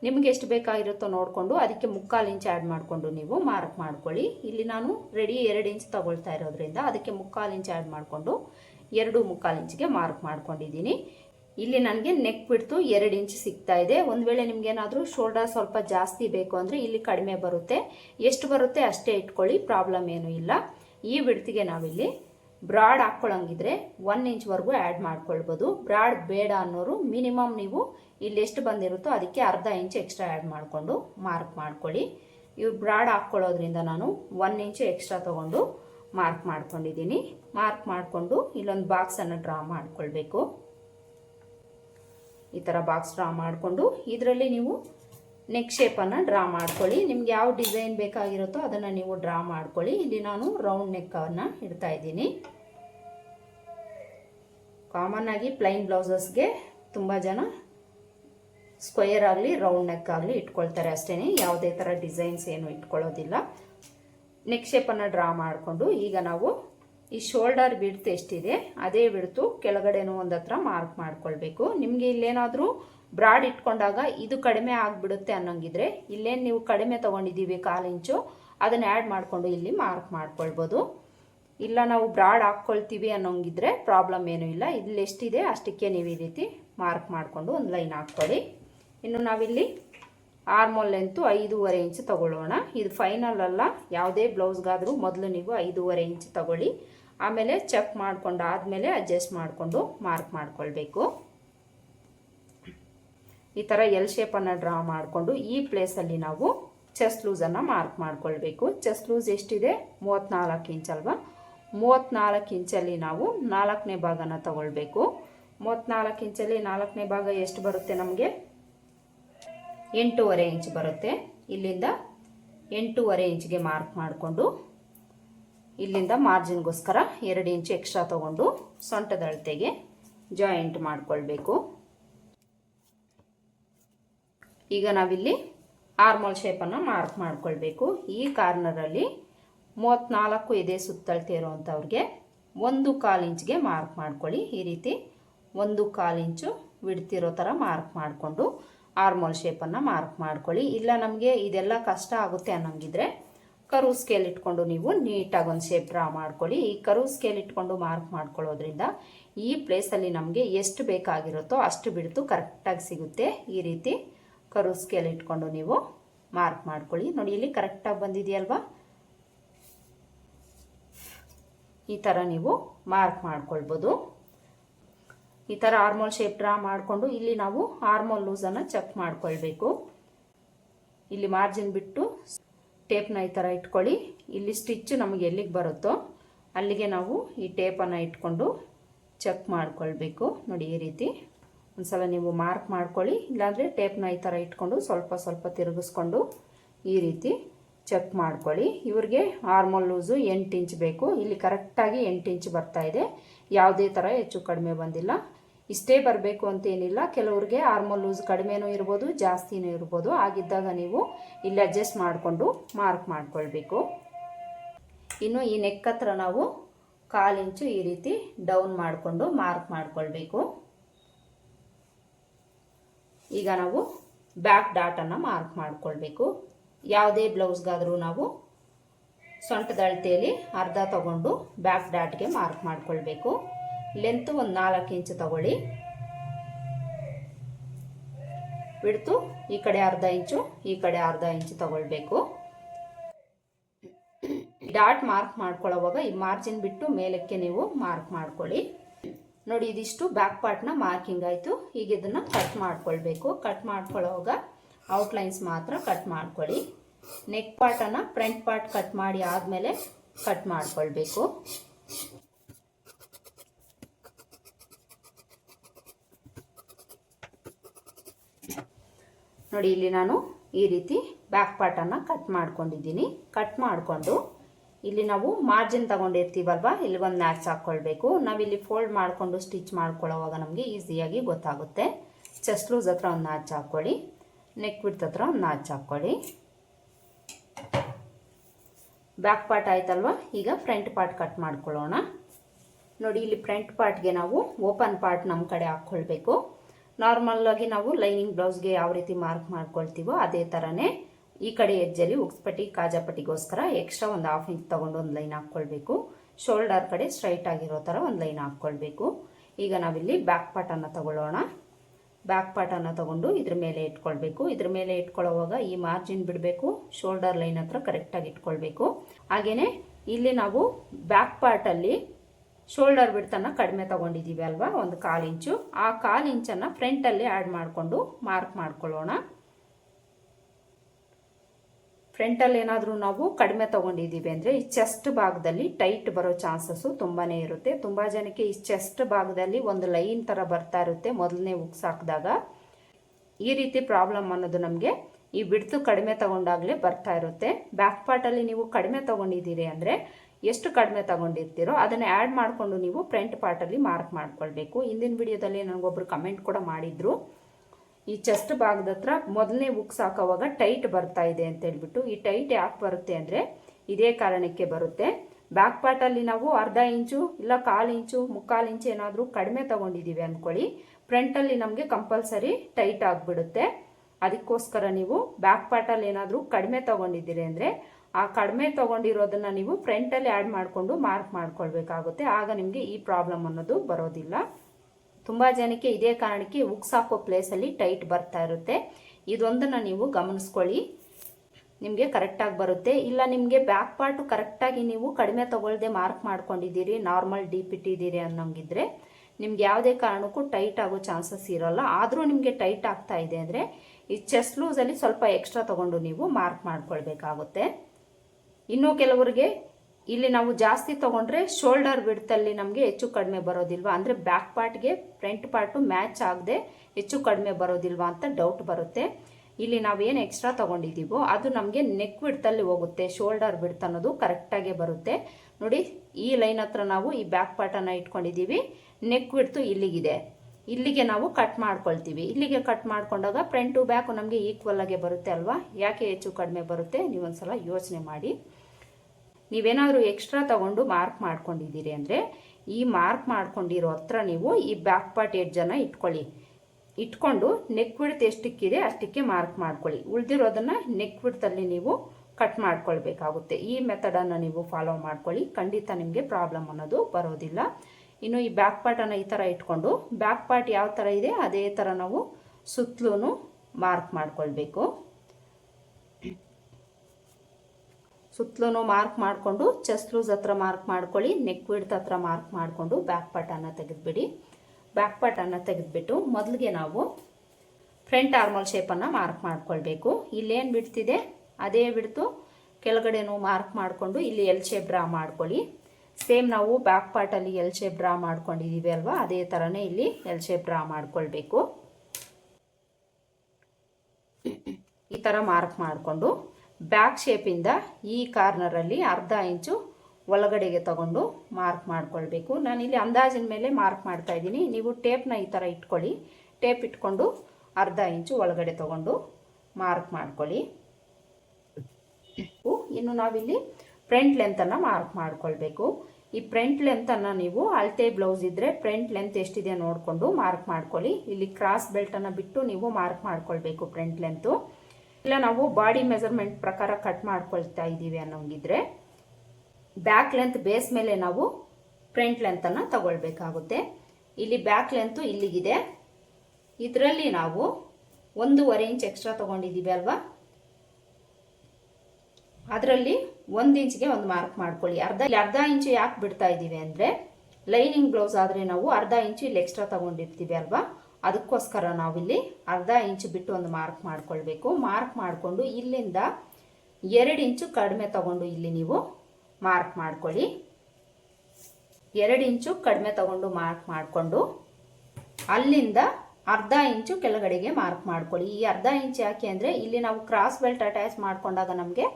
Speaker 1: ನಿಮಗೆ ಎಷ್ಟು ಬೇಕಾಗಿರುತ್ತೋ ನೋಡಿಕೊಂಡು ಅದಕ್ಕೆ ಮುಕ್ಕಾಲು ಇಂಚು ಆ್ಯಡ್ ಮಾಡಿಕೊಂಡು ನೀವು ಮಾರ್ಕ್ ಮಾಡ್ಕೊಳ್ಳಿ. ಇಲ್ಲಿ ನಾನು ರೆಡಿ ಎರಡು ಇಂಚ್ ತಗೊಳ್ತಾ ಇರೋದ್ರಿಂದ ಅದಕ್ಕೆ ಮುಕ್ಕಾಲು ಇಂಚು ಆ್ಯಡ್ ಮಾಡಿಕೊಂಡು ಎರಡು ಮುಕ್ಕಾಲು ಇಂಚಿಗೆ ಮಾರ್ಕ್ ಮಾಡ್ಕೊಂಡಿದ್ದೀನಿ. ಇಲ್ಲಿ ನನಗೆ ನೆಕ್ ಬಿಡ್ತು ಎರಡು ಇಂಚ್ ಸಿಗ್ತಾ ಇದೆ. ಒಂದು ವೇಳೆ ನಿಮಗೇನಾದರೂ ಶೋಲ್ಡರ್ ಸ್ವಲ್ಪ ಜಾಸ್ತಿ ಬೇಕು ಅಂದರೆ ಇಲ್ಲಿ ಕಡಿಮೆ ಬರುತ್ತೆ. ಎಷ್ಟು ಬರುತ್ತೆ ಅಷ್ಟೇ ಇಟ್ಕೊಳ್ಳಿ ಪ್ರಾಬ್ಲಮ್ ಏನೂ ಇಲ್ಲ. ಈ ಬಿಡ್ತಿಗೆ ನಾವಿಲ್ಲಿ ಬ್ರಾಡ್ ಹಾಕ್ಕೊಳ್ಳೋಂಗಿದ್ರೆ ಒನ್ ಇಂಚ್ವರೆಗೂ ಆ್ಯಡ್ ಮಾಡ್ಕೊಳ್ಬೋದು. ಬ್ರಾಡ್ ಬೇಡ ಅನ್ನೋರು ಮಿನಿಮಮ್ ನೀವು ಇಲ್ಲಿ ಎಷ್ಟು ಬಂದಿರುತ್ತೋ ಅದಕ್ಕೆ ಅರ್ಧ ಇಂಚ್ ಎಕ್ಸ್ಟ್ರಾ ಆ್ಯಡ್ ಮಾಡಿಕೊಂಡು ಮಾರ್ಕ್ ಮಾಡ್ಕೊಳ್ಳಿ. ಇವು ಬ್ರಾಡ್ ಹಾಕ್ಕೊಳ್ಳೋದ್ರಿಂದ ನಾನು ಒನ್ ಇಂಚು ಎಕ್ಸ್ಟ್ರಾ ತೊಗೊಂಡು ಮಾರ್ಕ್ ಮಾಡ್ಕೊಂಡಿದ್ದೀನಿ. ಮಾರ್ಕ್ ಮಾಡಿಕೊಂಡು ಇಲ್ಲೊಂದು ಬಾಕ್ಸನ್ನು ಡ್ರಾ ಮಾಡ್ಕೊಳ್ಬೇಕು. ಈ ಥರ ಬಾಕ್ಸ್ ಡ್ರಾ ಮಾಡಿಕೊಂಡು ಇದರಲ್ಲಿ ನೀವು ನೆಕ್ ಶೇಪನ್ನು ಡ್ರಾ ಮಾಡ್ಕೊಳ್ಳಿ. ನಿಮ್ಗೆ ಯಾವ ಡಿಸೈನ್ ಬೇಕಾಗಿರುತ್ತೋ ಅದನ್ನು ನೀವು ಡ್ರಾ ಮಾಡ್ಕೊಳ್ಳಿ. ಇಲ್ಲಿ ನಾನು ರೌಂಡ್ ನೆಕ್ಕನ್ನು ಇಡ್ತಾ ಇದ್ದೀನಿ. ಕಾಮನ್ ಆಗಿ ಪ್ಲೈನ್ ಬ್ಲೌಸಸ್ಗೆ ತುಂಬ ಜನ ಸ್ಕ್ವಯರ್ ಆಗಲಿ ರೌಂಡ್ ನೆಕ್ ಆಗಲಿ ಇಟ್ಕೊಳ್ತಾರೆ ಅಷ್ಟೇ ಯಾವುದೇ ಥರ ಡಿಸೈನ್ಸ್ ಏನು ಇಟ್ಕೊಳ್ಳೋದಿಲ್ಲ. ನೆಕ್ ಶೇಪನ್ನು ಡ್ರಾ ಮಾಡಿಕೊಂಡು ಈಗ ನಾವು ಈ ಶೋಲ್ಡರ್ ಬಿಡ್ತು ಎಷ್ಟಿದೆ, ಅದೇ ಬಿಡ್ತು ಕೆಳಗಡೆನೂ ಒಂದು ಹತ್ರ ಮಾರ್ಕ್ ಮಾಡ್ಕೊಳ್ಬೇಕು. ನಿಮಗೆ ಇಲ್ಲೇನಾದರೂ ಬ್ರಾಡ್ ಇಟ್ಕೊಂಡಾಗ ಇದು ಕಡಿಮೆ ಆಗಿಬಿಡುತ್ತೆ ಅನ್ನೋಂಗಿದ್ರೆ ಇಲ್ಲೇನು ನೀವು ಕಡಿಮೆ ತೊಗೊಂಡಿದ್ದೀವಿ ಕಾಲು ಇಂಚು, ಅದನ್ನು ಆ್ಯಡ್ ಮಾಡಿಕೊಂಡು ಇಲ್ಲಿ ಮಾರ್ಕ್ ಮಾಡ್ಕೊಳ್ಬೋದು. ಇಲ್ಲ ನಾವು ಬ್ರಾಡ್ ಹಾಕ್ಕೊಳ್ತೀವಿ ಅನ್ನೋಂಗಿದ್ರೆ ಪ್ರಾಬ್ಲಮ್ ಏನೂ ಇಲ್ಲ. ಇಲ್ಲಿ ಎಷ್ಟಿದೆ ಅಷ್ಟಕ್ಕೆ ನೀವು ಈ ರೀತಿ ಮಾರ್ಕ್ ಮಾಡಿಕೊಂಡು ಒಂದು ಲೈನ್ ಹಾಕ್ಕೊಳ್ಳಿ. ಇನ್ನು ನಾವಿಲ್ಲಿ ಆರ್ಮೋಲ್ ಲೆಂತು ಐದೂವರೆ ಇಂಚು ತಗೊಳ್ಳೋಣ. ಇದು ಫೈನಲ್ ಅಲ್ಲ, ಯಾವುದೇ ಬ್ಲೌಸ್ಗಾದರೂ ಮೊದಲು ನೀವು ಐದೂವರೆ ಇಂಚು ತಗೊಳ್ಳಿ. ಆಮೇಲೆ ಚೆಕ್ ಮಾಡ್ಕೊಂಡು ಆದಮೇಲೆ ಅಡ್ಜಸ್ಟ್ ಮಾಡಿಕೊಂಡು ಮಾರ್ಕ್ ಮಾಡ್ಕೊಳ್ಬೇಕು. ಈ ಥರ ಎಲ್ ಶೇಪನ್ನು ಡ್ರಾ ಮಾಡಿಕೊಂಡು ಈ ಪ್ಲೇಸಲ್ಲಿ ನಾವು ಚೆಸ್ಟ್ ಲೂಸನ್ನು ಮಾರ್ಕ್ ಮಾಡ್ಕೊಳ್ಬೇಕು. ಚೆಸ್ಟ್ ಲೂಸ್ ಎಷ್ಟಿದೆ? ಮೂವತ್ತ್ನಾಲ್ಕು ಇಂಚ್ ಅಲ್ವಾ? ಮೂವತ್ತ್ನಾಲ್ಕು ಇಂಚಲ್ಲಿ ನಾವು ನಾಲ್ಕನೇ ಭಾಗನ ತಗೊಳ್ಬೇಕು. ಮೂವತ್ತ್ನಾಲ್ಕು ಇಂಚಲ್ಲಿ ನಾಲ್ಕನೇ ಭಾಗ ಎಷ್ಟು ಬರುತ್ತೆ ನಮಗೆ? ಎಂಟೂವರೆ ಇಂಚ್ ಬರುತ್ತೆ. ಇಲ್ಲಿಂದ ಎಂಟೂವರೆ ಇಂಚ್ಗೆ ಮಾರ್ಕ್ ಮಾಡಿಕೊಂಡು ಇಲ್ಲಿಂದ ಮಾರ್ಜಿನ್ಗೋಸ್ಕರ ಎರಡು ಇಂಚ್ ಎಕ್ಸ್ಟ್ರಾ ತೊಗೊಂಡು ಸೊಂಟದ ಅಳತೆಗೆ ಜಾಯಿಂಟ್ ಮಾಡಿಕೊಳ್ಬೇಕು. ಈಗ ನಾವಿಲ್ಲಿ ಆರ್ಮೋಲ್ ಶೇಪನ್ನು ಮಾರ್ಕ್ ಮಾಡ್ಕೊಳ್ಬೇಕು. ಈ ಕಾರ್ನರಲ್ಲಿ ಮೂವತ್ತ್ನಾಲ್ಕು ಇದೆ ಸುತ್ತಳತೆ ಇರೋವಂಥವ್ರಿಗೆ ಒಂದು ಕಾಲು ಇಂಚ್ಗೆ ಮಾರ್ಕ್ ಮಾಡ್ಕೊಳ್ಳಿ. ಈ ರೀತಿ ಒಂದು ಕಾಲು ಇಂಚು ಬಿಡ್ತಿರೋ ಥರ ಮಾರ್ಕ್ ಮಾಡಿಕೊಂಡು ಆರ್ಮೋಲ್ ಶೇಪನ್ನು ಮಾರ್ಕ್ ಮಾಡ್ಕೊಳ್ಳಿ. ಇಲ್ಲ ನಮಗೆ ಇದೆಲ್ಲ ಕಷ್ಟ ಆಗುತ್ತೆ ಅನ್ನೋಂಗಿದ್ರೆ ಕರು ಸ್ಕೇಲ್ ಇಟ್ಕೊಂಡು ನೀವು ನೀಟಾಗಿ ಒಂದು ಶೇಪ್ ಡ್ರಾ ಮಾಡ್ಕೊಳ್ಳಿ. ಈ ಕರು ಸ್ಕೇಲ್ ಇಟ್ಕೊಂಡು ಮಾರ್ಕ್ ಮಾಡ್ಕೊಳ್ಳೋದ್ರಿಂದ ಈ ಪ್ಲೇಸಲ್ಲಿ ನಮಗೆ ಎಷ್ಟು ಬೇಕಾಗಿರುತ್ತೋ ಅಷ್ಟು ಬಿಡ್ತು ಕರೆಕ್ಟಾಗಿ ಸಿಗುತ್ತೆ. ಈ ರೀತಿ ಕರು ಸ್ಕೇಲ್ ಇಟ್ಕೊಂಡು ನೀವು ಮಾರ್ಕ್ ಮಾಡ್ಕೊಳ್ಳಿ. ನೋಡಿ, ಇಲ್ಲಿ ಕರೆಕ್ಟಾಗಿ ಬಂದಿದೆಯಲ್ವಾ? ಈ ಥರ ನೀವು ಮಾರ್ಕ್ ಮಾಡ್ಕೊಳ್ಬೋದು. ಈ ಥರ ಆರ್ಮೋಲ್ ಶೇಪ್ ಡ್ರಾ ಮಾಡಿಕೊಂಡು ಇಲ್ಲಿ ನಾವು ಆರ್ಮೋಲ್ ಲೂಸನ್ನು ಚೆಕ್ ಮಾಡ್ಕೊಳ್ಬೇಕು. ಇಲ್ಲಿ ಮಾರ್ಜಿನ್ ಬಿಟ್ಟು ಟೇಪ್ನ ಈ ಥರ ಇಟ್ಕೊಳ್ಳಿ. ಇಲ್ಲಿ ಸ್ಟಿಚ್ ನಮಗೆ ಎಲ್ಲಿಗೆ ಬರುತ್ತೋ ಅಲ್ಲಿಗೆ ನಾವು ಈ ಟೇಪನ್ನು ಇಟ್ಕೊಂಡು ಚೆಕ್ ಮಾಡ್ಕೊಳ್ಬೇಕು. ನೋಡಿ, ಈ ರೀತಿ. ಒಂದ್ಸಲ ನೀವು ಮಾರ್ಕ್ ಮಾಡ್ಕೊಳ್ಳಿ, ಇಲ್ಲಾಂದರೆ ಟೇಪ್ನ ಈ ಥರ ಇಟ್ಕೊಂಡು ಸ್ವಲ್ಪ ಸ್ವಲ್ಪ ತಿರುಗಿಸ್ಕೊಂಡು ಈ ರೀತಿ ಚೆಕ್ ಮಾಡ್ಕೊಳ್ಳಿ. ಇವ್ರಿಗೆ ಆರ್ಮಲ್ ಲೂಸು ಎಂಟು ಇಂಚ್ ಬೇಕು. ಇಲ್ಲಿ ಕರೆಕ್ಟಾಗಿ ಎಂಟು ಇಂಚ್ ಬರ್ತಾ ಇದೆ. ಯಾವುದೇ ಥರ ಹೆಚ್ಚು ಕಡಿಮೆ ಬಂದಿಲ್ಲ. ಇಷ್ಟೇ ಬರಬೇಕು ಅಂತೇನಿಲ್ಲ ಕೆಲವ್ರಿಗೆ ಆರ್ಮಲ್ ಲೂಸ್ ಕಡಿಮೆನೂ ಇರ್ಬೋದು, ಜಾಸ್ತಿನೂ ಇರ್ಬೋದು. ಆಗಿದ್ದಾಗ ನೀವು ಇಲ್ಲಿ ಅಡ್ಜಸ್ಟ್ ಮಾಡಿಕೊಂಡು ಮಾರ್ಕ್ ಮಾಡ್ಕೊಳ್ಬೇಕು. ಇನ್ನು ಈ ನೆಕ್ ಹತ್ರ ನಾವು ಕಾಲು ಇಂಚು ಈ ರೀತಿ ಡೌನ್ ಮಾಡಿಕೊಂಡು ಮಾರ್ಕ್ ಮಾಡ್ಕೊಳ್ಬೇಕು. ಈಗ ನಾವು ಬ್ಯಾಕ್ ಡಾಟನ್ನು ಮಾರ್ಕ್ ಮಾಡಿಕೊಳ್ಬೇಕು. ಯಾವುದೇ ಬ್ಲೌಸ್ಗಾದರೂ ನಾವು ಸೊಂಟದ ಅಳತೆಯಲ್ಲಿ ಅರ್ಧ ತಗೊಂಡು ಬ್ಯಾಕ್ ಡಾಟ್ಗೆ ಮಾರ್ಕ್ ಮಾಡಿಕೊಳ್ಬೇಕು. ಲೆಂತ್ ಒಂದು ನಾಲ್ಕು ಇಂಚು ತಗೊಳ್ಳಿ. ಬಿಡ್ತು, ಈ ಕಡೆ ಅರ್ಧ ಇಂಚು, ಈ ಕಡೆ ಅರ್ಧ ಇಂಚು ತಗೊಳ್ಬೇಕು. ಡಾಟ್ ಮಾರ್ಕ್ ಮಾಡ್ಕೊಳ್ಳೋವಾಗ ಈ ಮಾರ್ಜಿನ್ ಬಿಟ್ಟು ಮೇಲಕ್ಕೆ ನೀವು ಮಾರ್ಕ್ ಮಾಡ್ಕೊಳ್ಳಿ. ನೋಡಿ, ಇದಿಷ್ಟು ಬ್ಯಾಕ್ ಪಾರ್ಟ್ನ ಮಾರ್ಕಿಂಗ್ ಆಯಿತು. ಈಗ ಇದನ್ನು ಕಟ್ ಮಾಡ್ಕೊಳ್ಬೇಕು. ಕಟ್ ಮಾಡ್ಕೊಳ್ಳೋವಾಗ ಔಟ್ಲೈನ್ಸ್ ಮಾತ್ರ ಕಟ್ ಮಾಡ್ಕೊಳ್ಳಿ. ನೆಕ್ ಪಾರ್ಟನ್ನು ಫ್ರಂಟ್ ಪಾರ್ಟ್ ಕಟ್ ಮಾಡಿ ಆದಮೇಲೆ ಕಟ್ ಮಾಡ್ಕೊಳ್ಬೇಕು. ನೋಡಿ, ಇಲ್ಲಿ ನಾನು ಈ ರೀತಿ ಬ್ಯಾಕ್ ಪಾರ್ಟನ್ನು ಕಟ್ ಮಾಡ್ಕೊಂಡಿದ್ದೀನಿ. ಕಟ್ ಮಾಡಿಕೊಂಡು ಇಲ್ಲಿ ನಾವು ಮಾರ್ಜಿನ್ ತಗೊಂಡಿರ್ತೀವಲ್ವ? ಇಲ್ಲಿ ಒಂದು ಮ್ಯಾಚ್ ಹಾಕ್ಕೊಳ್ಬೇಕು ನಾವಿಲ್ಲಿ ಫೋಲ್ಡ್ ಮಾಡಿಕೊಂಡು ಸ್ಟಿಚ್ ಮಾಡ್ಕೊಳ್ಳೋವಾಗ ನಮಗೆ ಈಸಿಯಾಗಿ ಗೊತ್ತಾಗುತ್ತೆ. ಚೆಸ್ಟ್ ಲೂಸ್ ಹತ್ರ ಒಂದು ನಾಚ್ ಹಾಕ್ಕೊಳ್ಳಿ ನೆಕ್ ಬಿಡ್ತ ಹತ್ರ ಒಂದು ನಾಚ್ ಹಾಕ್ಕೊಳ್ಳಿ ಬ್ಯಾಕ್ ಪಾರ್ಟ್ ಆಯ್ತಲ್ವ? ಈಗ ಫ್ರಂಟ್ ಪಾರ್ಟ್ ಕಟ್ ಮಾಡ್ಕೊಳ್ಳೋಣ. ನೋಡಿ, ಇಲ್ಲಿ ಫ್ರಂಟ್ ಪಾರ್ಟ್ಗೆ ನಾವು ಓಪನ್ ಪಾರ್ಟ್ ನಮ್ಮ ಕಡೆ ಹಾಕ್ಕೊಳ್ಬೇಕು ನಾರ್ಮಲ್ ಆಗಿ ನಾವು ಲೈನಿಂಗ್ ಬ್ಲೌಸ್ಗೆ ಯಾವ ರೀತಿ ಮಾರ್ಕ್ ಮಾಡ್ಕೊಳ್ತೀವೋ ಅದೇ ಥರನೇ ಈ ಕಡೆ ಎಜ್ಜಲ್ಲಿ ಉಕ್ಸ್ಪಟ್ಟಿ, ಕಾಜಾಪಟ್ಟಿಗೋಸ್ಕರ ಎಕ್ಸ್ಟ್ರಾ ಒಂದು ಹಾಫ್ ಇಂಚ್ ತೊಗೊಂಡು ಒಂದು ಲೈನ್ ಹಾಕ್ಕೊಳ್ಬೇಕು. ಶೋಲ್ಡರ್ ಕಡೆ ಸ್ಟ್ರೈಟ್ ಆಗಿರೋ ಥರ ಒಂದು ಲೈನ್ ಹಾಕ್ಕೊಳ್ಬೇಕು. ಈಗ ನಾವಿಲ್ಲಿ ಬ್ಯಾಕ್ ಪಾರ್ಟನ್ನು ತಗೊಳ್ಳೋಣ. ಬ್ಯಾಕ್ ಪಾರ್ಟನ್ನು ತಗೊಂಡು ಇದ್ರ ಮೇಲೆ ಇಟ್ಕೊಳ್ಬೇಕು. ಇದ್ರ ಮೇಲೆ ಇಟ್ಕೊಳ್ಳೋವಾಗ ಈ ಮಾರ್ಜಿನ್ ಬಿಡಬೇಕು. ಶೋಲ್ಡರ್ ಲೈನ್ ಹತ್ರ ಕರೆಕ್ಟಾಗಿ ಇಟ್ಕೊಳ್ಬೇಕು. ಹಾಗೆಯೇ ಇಲ್ಲಿ ನಾವು ಬ್ಯಾಕ್ ಪಾರ್ಟಲ್ಲಿ ಶೋಲ್ಡರ್ ಬಿಡ್ತನ್ನು ಕಡಿಮೆ ತಗೊಂಡಿದ್ದೀವಿ ಅಲ್ವಾ? ಒಂದು ಕಾಲು ಇಂಚು ಆ ಕಾಲು ಇಂಚನ್ನು ಫ್ರಂಟಲ್ಲಿ ಆ್ಯಡ್ ಮಾಡಿಕೊಂಡು ಮಾರ್ಕ್ ಮಾಡ್ಕೊಳ್ಳೋಣ. ಫ್ರಂಟಲ್ಲಿ ಏನಾದರೂ ನಾವು ಕಡಿಮೆ ತೊಗೊಂಡಿದ್ದೀವಿ ಅಂದರೆ ಈ ಚೆಸ್ಟ್ ಭಾಗದಲ್ಲಿ ಟೈಟ್ ಬರೋ ಚಾನ್ಸಸ್ಸು ತುಂಬಾ ಇರುತ್ತೆ. ತುಂಬ ಜನಕ್ಕೆ ಈ ಚೆಸ್ಟ್ ಭಾಗದಲ್ಲಿ ಒಂದು ಲೈನ್ ಥರ ಬರ್ತಾ ಇರುತ್ತೆ ಮೊದಲನೇ ಉಕ್ಸ್ ಹಾಕಿದಾಗ. ಈ ರೀತಿ ಪ್ರಾಬ್ಲಮ್ ಅನ್ನೋದು ನಮಗೆ ಈ ಬಿಡ್ತು ಕಡಿಮೆ ತಗೊಂಡಾಗಲೇ ಬರ್ತಾ ಇರುತ್ತೆ. ಬ್ಯಾಕ್ ಪಾರ್ಟಲ್ಲಿ ನೀವು ಕಡಿಮೆ ತೊಗೊಂಡಿದ್ದೀರಿ ಅಂದರೆ ಎಷ್ಟು ಕಡಿಮೆ ತಗೊಂಡಿರ್ತೀರೋ ಅದನ್ನು ಆ್ಯಡ್ ಮಾಡಿಕೊಂಡು ನೀವು ಫ್ರಂಟ್ ಪಾರ್ಟಲ್ಲಿ ಮಾರ್ಕ್ ಮಾಡ್ಕೊಳ್ಬೇಕು. ಹಿಂದಿನ ವಿಡಿಯೋದಲ್ಲಿ ನನಗೊಬ್ಬರು ಕಮೆಂಟ್ ಕೂಡ ಮಾಡಿದ್ರು. ಈ ಚೆಸ್ಟ್ ಭಾಗದ ಹತ್ರ ಮೊದಲನೇ ಉಕ್ಸ್ ಹಾಕೋವಾಗ ಟೈಟ್ ಬರ್ತಾ ಇದೆ ಅಂತ ಹೇಳ್ಬಿಟ್ಟು ಈ ಟೈಟ್ ಯಾಕೆ ಬರುತ್ತೆ ಅಂದರೆ ಇದೇ ಕಾರಣಕ್ಕೆ ಬರುತ್ತೆ. ಬ್ಯಾಕ್ ಪಾರ್ಟಲ್ಲಿ ನಾವು ಅರ್ಧ ಇಂಚು ಇಲ್ಲ ಕಾಲು ಇಂಚು, ಮುಕ್ಕಾಲು ಇಂಚು ಏನಾದರೂ ಕಡಿಮೆ ತೊಗೊಂಡಿದ್ದೀವಿ ಅಂದ್ಕೊಳ್ಳಿ ಫ್ರಂಟಲ್ಲಿ ನಮಗೆ ಕಂಪಲ್ಸರಿ ಟೈಟ್ ಆಗಿಬಿಡುತ್ತೆ. ಅದಕ್ಕೋಸ್ಕರ ನೀವು ಬ್ಯಾಕ್ ಪಾರ್ಟಲ್ಲಿ ಏನಾದರೂ ಕಡಿಮೆ ತೊಗೊಂಡಿದ್ದೀರಿ ಅಂದರೆ ಆ ಕಡಿಮೆ ತೊಗೊಂಡಿರೋದನ್ನು ನೀವು ಫ್ರಂಟಲ್ಲಿ ಆ್ಯಡ್ ಮಾಡಿಕೊಂಡು ಮಾರ್ಕ್ ಮಾಡ್ಕೊಳ್ಬೇಕಾಗುತ್ತೆ. ಆಗ ನಿಮಗೆ ಈ ಪ್ರಾಬ್ಲಮ್ ಅನ್ನೋದು ಬರೋದಿಲ್ಲ. ತುಂಬ ಜನಕ್ಕೆ ಇದೇ ಕಾರಣಕ್ಕೆ ಉಕ್ಸ್ ಹಾಕೋ ಪ್ಲೇಸಲ್ಲಿ ಟೈಟ್ ಬರ್ತಾ ಇರುತ್ತೆ. ಇದೊಂದನ್ನು ನೀವು ಗಮನಿಸ್ಕೊಳ್ಳಿ. ನಿಮಗೆ ಕರೆಕ್ಟಾಗಿ ಬರುತ್ತೆ. ಇಲ್ಲ, ನಿಮಗೆ ಬ್ಯಾಕ್ ಪಾರ್ಟು ಕರೆಕ್ಟಾಗಿ ನೀವು ಕಡಿಮೆ ತೊಗೊಳ್ದೆ ಮಾರ್ಕ್ ಮಾಡ್ಕೊಂಡಿದ್ದೀರಿ ನಾರ್ಮಲ್ ಡೀಪ್ ಇಟ್ಟಿದ್ದೀರಿ ಅನ್ನೋಂಗಿದ್ರೆ ನಿಮ್ಗೆ ಯಾವುದೇ ಕಾರಣಕ್ಕೂ ಟೈಟ್ ಆಗೋ ಚಾನ್ಸಸ್ ಇರೋಲ್ಲ. ಆದರೂ ನಿಮಗೆ ಟೈಟ್ ಆಗ್ತಾ ಇದೆ ಅಂದರೆ ಈ ಚೆಸ್ಟ್ ಲೂಸಲ್ಲಿ ಸ್ವಲ್ಪ ಎಕ್ಸ್ಟ್ರಾ ತೊಗೊಂಡು ನೀವು ಮಾರ್ಕ್ ಮಾಡ್ಕೊಳ್ಬೇಕಾಗುತ್ತೆ. ಇನ್ನೂ ಕೆಲವರಿಗೆ ಇಲ್ಲಿ ನಾವು ಜಾಸ್ತಿ ತೊಗೊಂಡ್ರೆ ಶೋಲ್ಡರ್ ಬಿಡ್ತಲ್ಲಿ ನಮಗೆ ಹೆಚ್ಚು ಕಡಿಮೆ ಬರೋದಿಲ್ವಾ? ಅಂದರೆ ಬ್ಯಾಕ್ ಪಾರ್ಟ್ಗೆ ಫ್ರಂಟ್ ಪಾರ್ಟು ಮ್ಯಾಚ್ ಆಗದೆ ಹೆಚ್ಚು ಕಡಿಮೆ ಬರೋದಿಲ್ವಾ ಅಂತ ಡೌಟ್ ಬರುತ್ತೆ. ಇಲ್ಲಿ ನಾವೇನು ಎಕ್ಸ್ಟ್ರಾ ತೊಗೊಂಡಿದ್ದೀವೋ ಅದು ನಮಗೆ ನೆಕ್ ಬಿಡ್ತಲ್ಲಿ ಹೋಗುತ್ತೆ ಶೋಲ್ಡರ್ ವಿಡ್ತ್ ಅನ್ನೋದು ಕರೆಕ್ಟಾಗೆ ಬರುತ್ತೆ. ನೋಡಿ, ಈ ಲೈನ್ ಹತ್ರ ನಾವು ಈ ಬ್ಯಾಕ್ ಪಾರ್ಟನ್ನು ಇಟ್ಕೊಂಡಿದ್ದೀವಿ. ನೆಕ್ ಬಿಡ್ತು ಇಲ್ಲಿಗಿದೆ. ಇಲ್ಲಿಗೆ ನಾವು ಕಟ್ ಮಾಡ್ಕೊಳ್ತೀವಿ. ಇಲ್ಲಿಗೆ ಕಟ್ ಮಾಡ್ಕೊಂಡಾಗ ಫ್ರಂಟ್ ಟು ಬ್ಯಾಕು ನಮಗೆ ಈಕ್ವಲ್ ಆಗಿ ಬರುತ್ತೆ ಅಲ್ವಾ? ಯಾಕೆ ಹೆಚ್ಚು ಕಡಿಮೆ ಬರುತ್ತೆ? ನೀವೊಂದ್ಸಲ ಯೋಚನೆ ಮಾಡಿ. ನೀವೇನಾದರೂ ಎಕ್ಸ್ಟ್ರಾ ತಗೊಂಡು ಮಾರ್ಕ್ ಮಾಡ್ಕೊಂಡಿದ್ದೀರಿ ಅಂದರೆ, ಈ ಮಾರ್ಕ್ ಮಾಡ್ಕೊಂಡಿರೋ ಹತ್ರ ನೀವು ಈ ಬ್ಯಾಕ್ ಪಾರ್ಟ್ ಎಡ್ಜನ್ನು ಇಟ್ಕೊಳ್ಳಿ. ಇಟ್ಕೊಂಡು ನೆಕ್ ವಿಡ್ತ್ ಎಷ್ಟಕ್ಕಿದೆ ಅಷ್ಟಕ್ಕೆ ಮಾರ್ಕ್ ಮಾಡ್ಕೊಳ್ಳಿ. ಉಳಿದಿರೋದನ್ನು ನೆಕ್ ವಿಡ್ತಲ್ಲಿ ನೀವು ಕಟ್ ಮಾಡ್ಕೊಳ್ಬೇಕಾಗುತ್ತೆ. ಈ ಮೆಥಡನ್ನು ನೀವು ಫಾಲೋ ಮಾಡ್ಕೊಳ್ಳಿ. ಖಂಡಿತ ನಿಮಗೆ ಪ್ರಾಬ್ಲಮ್ ಅನ್ನೋದು ಬರೋದಿಲ್ಲ. ಇನ್ನು ಈ ಬ್ಯಾಕ್ ಪಾರ್ಟನ್ನು ಈ ಥರ ಇಟ್ಕೊಂಡು ಬ್ಯಾಕ್ ಪಾರ್ಟ್ ಯಾವ ಥರ ಇದೆ ಅದೇ ಥರ ನಾವು ಸುತ್ತಲೂ ಮಾರ್ಕ್ ಮಾಡ್ಕೊಳ್ಬೇಕು. ಸುತ್ತಲೂ ಮಾರ್ಕ್ ಮಾಡಿಕೊಂಡು ಚೆಸ್ಟ್ ಲೂಸ್ ಹತ್ರ ಮಾರ್ಕ್ ಮಾಡ್ಕೊಳ್ಳಿ ನೆಕ್ ವಿಡ್ತ್ ಹತ್ರ ಮಾರ್ಕ್ ಮಾಡಿಕೊಂಡು ಬ್ಯಾಕ್ ಪಾರ್ಟನ್ನು ತೆಗೆದುಬಿಡಿ. ಬ್ಯಾಕ್ ಪಾರ್ಟನ್ನು ತೆಗೆದುಬಿಟ್ಟು ಮೊದಲಿಗೆ ನಾವು ಫ್ರಂಟ್ ಆರ್ಮಲ್ ಶೇಪನ್ನು ಮಾರ್ಕ್ ಮಾಡ್ಕೊಳ್ಬೇಕು. ಇಲ್ಲೇನು ಬಿಡ್ತಿದೆ ಅದೇ ಬಿಡ್ತು ಕೆಳಗಡೆನೂ ಮಾರ್ಕ್ ಮಾಡಿಕೊಂಡು ಇಲ್ಲಿ ಎಲ್ ಶೇಪ್ ಡ್ರಾ ಮಾಡ್ಕೊಳ್ಳಿ. ಸೇಮ್ ನಾವು ಬ್ಯಾಕ್ ಪಾರ್ಟಲ್ಲಿ ಎಲ್ ಶೇಪ್ ಡ್ರಾ ಮಾಡ್ಕೊಂಡಿದ್ದೀವಿ ಅಲ್ವಾ? ಅದೇ ಥರನೇ ಇಲ್ಲಿ ಎಲ್ ಶೇಪ್ ಡ್ರಾ ಮಾಡ್ಕೊಳ್ಬೇಕು. ಈ ಥರ ಮಾರ್ಕ್ ಮಾಡಿಕೊಂಡು ಬ್ಯಾಕ್ ಶೇಪಿಂದ ಈ ಕಾರ್ನರಲ್ಲಿ ಅರ್ಧ ಇಂಚು ಒಳಗಡೆಗೆ ತಗೊಂಡು ಮಾರ್ಕ್ ಮಾಡ್ಕೊಳ್ಬೇಕು. ನಾನು ಇಲ್ಲಿ ಅಂದಾಜಿನ ಮೇಲೆ ಮಾರ್ಕ್ ಮಾಡ್ತಾ ಇದ್ದೀನಿ. ನೀವು ಟೇಪ್ನ ಈ ಥರ ಇಟ್ಕೊಳ್ಳಿ. ಟೇಪ್ ಇಟ್ಕೊಂಡು ಅರ್ಧ ಇಂಚು ಒಳಗಡೆ ತಗೊಂಡು ಮಾರ್ಕ್ ಮಾಡ್ಕೊಳ್ಳಿ. ಇನ್ನು ನಾವಿಲ್ಲಿ ಫ್ರಂಟ್ ಲೆಂತನ್ನು ಮಾರ್ಕ್ ಮಾಡ್ಕೊಳ್ಬೇಕು. ಈ ಫ್ರಂಟ್ ಲೆಂತನ್ನು ನೀವು ಅಳತೆ ಬ್ಲೌಸ್ ಇದ್ದರೆ ಫ್ರಂಟ್ ಲೆಂತ್ ಎಷ್ಟಿದೆ ನೋಡಿಕೊಂಡು ಮಾರ್ಕ್ ಮಾಡ್ಕೊಳ್ಳಿ. ಇಲ್ಲಿ ಕ್ರಾಸ್ ಬೆಲ್ಟನ್ನು ಬಿಟ್ಟು ನೀವು ಮಾರ್ಕ್ ಮಾಡ್ಕೊಳ್ಬೇಕು ಫ್ರಂಟ್ ಲೆಂತು ಇಲ್ಲ, ನಾವು ಬಾಡಿ ಮೆಜರ್ಮೆಂಟ್ ಪ್ರಕಾರ ಕಟ್ ಮಾಡ್ಕೊಳ್ತಾ ಇದ್ದೀವಿ ಅನ್ನೋಂಗಿದ್ರೆ ಬ್ಯಾಕ್ ಲೆಂತ್ ಬೇಸ್ ಮೇಲೆ ನಾವು ಫ್ರಂಟ್ ಲೆಂತನ್ನು ತಗೊಳ್ಬೇಕಾಗುತ್ತೆ. ಇಲ್ಲಿ ಬ್ಯಾಕ್ ಲೆಂತು ಇಲ್ಲಿಗಿದೆ. ಇದರಲ್ಲಿ ನಾವು ಒಂದೂವರೆ ಇಂಚ್ ಎಕ್ಸ್ಟ್ರಾ ತಗೊಂಡಿದ್ದೀವಿ ಅಲ್ವಾ? ಅದರಲ್ಲಿ ಒಂದು ಇಂಚ್ಗೆ ಒಂದು ಮಾರ್ಕ್ ಮಾಡ್ಕೊಳ್ಳಿ. ಅರ್ಧ ಅರ್ಧ ಇಂಚು ಯಾಕೆ ಬಿಡ್ತಾ ಇದ್ದೀವಿ ಅಂದರೆ ಲೈನಿಂಗ್ ಬ್ಲೌಸ್ ಆದರೆ ನಾವು ಅರ್ಧ ಇಂಚು ಇಲ್ಲಿ ಎಕ್ಸ್ಟ್ರಾ ತಗೊಂಡಿರ್ತೀವಿ ಅಲ್ವಾ? ಅದಕ್ಕೋಸ್ಕರ ನಾವಿಲ್ಲಿ ಅರ್ಧ ಇಂಚು ಬಿಟ್ಟು ಒಂದು ಮಾರ್ಕ್ ಮಾಡ್ಕೊಳ್ಬೇಕು. ಮಾರ್ಕ್ ಮಾಡಿಕೊಂಡು ಇಲ್ಲಿಂದ ಎರಡು ಇಂಚು ಕಡಿಮೆ ತಗೊಂಡು ಇಲ್ಲಿ ನೀವು ಮಾರ್ಕ್ ಮಾಡ್ಕೊಳ್ಳಿ. ಎರಡು ಇಂಚು ಕಡಿಮೆ ತಗೊಂಡು ಮಾರ್ಕ್ ಮಾಡಿಕೊಂಡು ಅಲ್ಲಿಂದ ಅರ್ಧ ಇಂಚು ಕೆಳಗಡೆಗೆ ಮಾರ್ಕ್ ಮಾಡ್ಕೊಳ್ಳಿ. ಈ ಅರ್ಧ ಇಂಚು ಯಾಕೆ ಅಂದರೆ ಇಲ್ಲಿ ನಾವು ಕ್ರಾಸ್ ಬೆಲ್ಟ್ ಅಟ್ಯಾಚ್ ಮಾಡ್ಕೊಂಡಾಗ ನಮಗೆ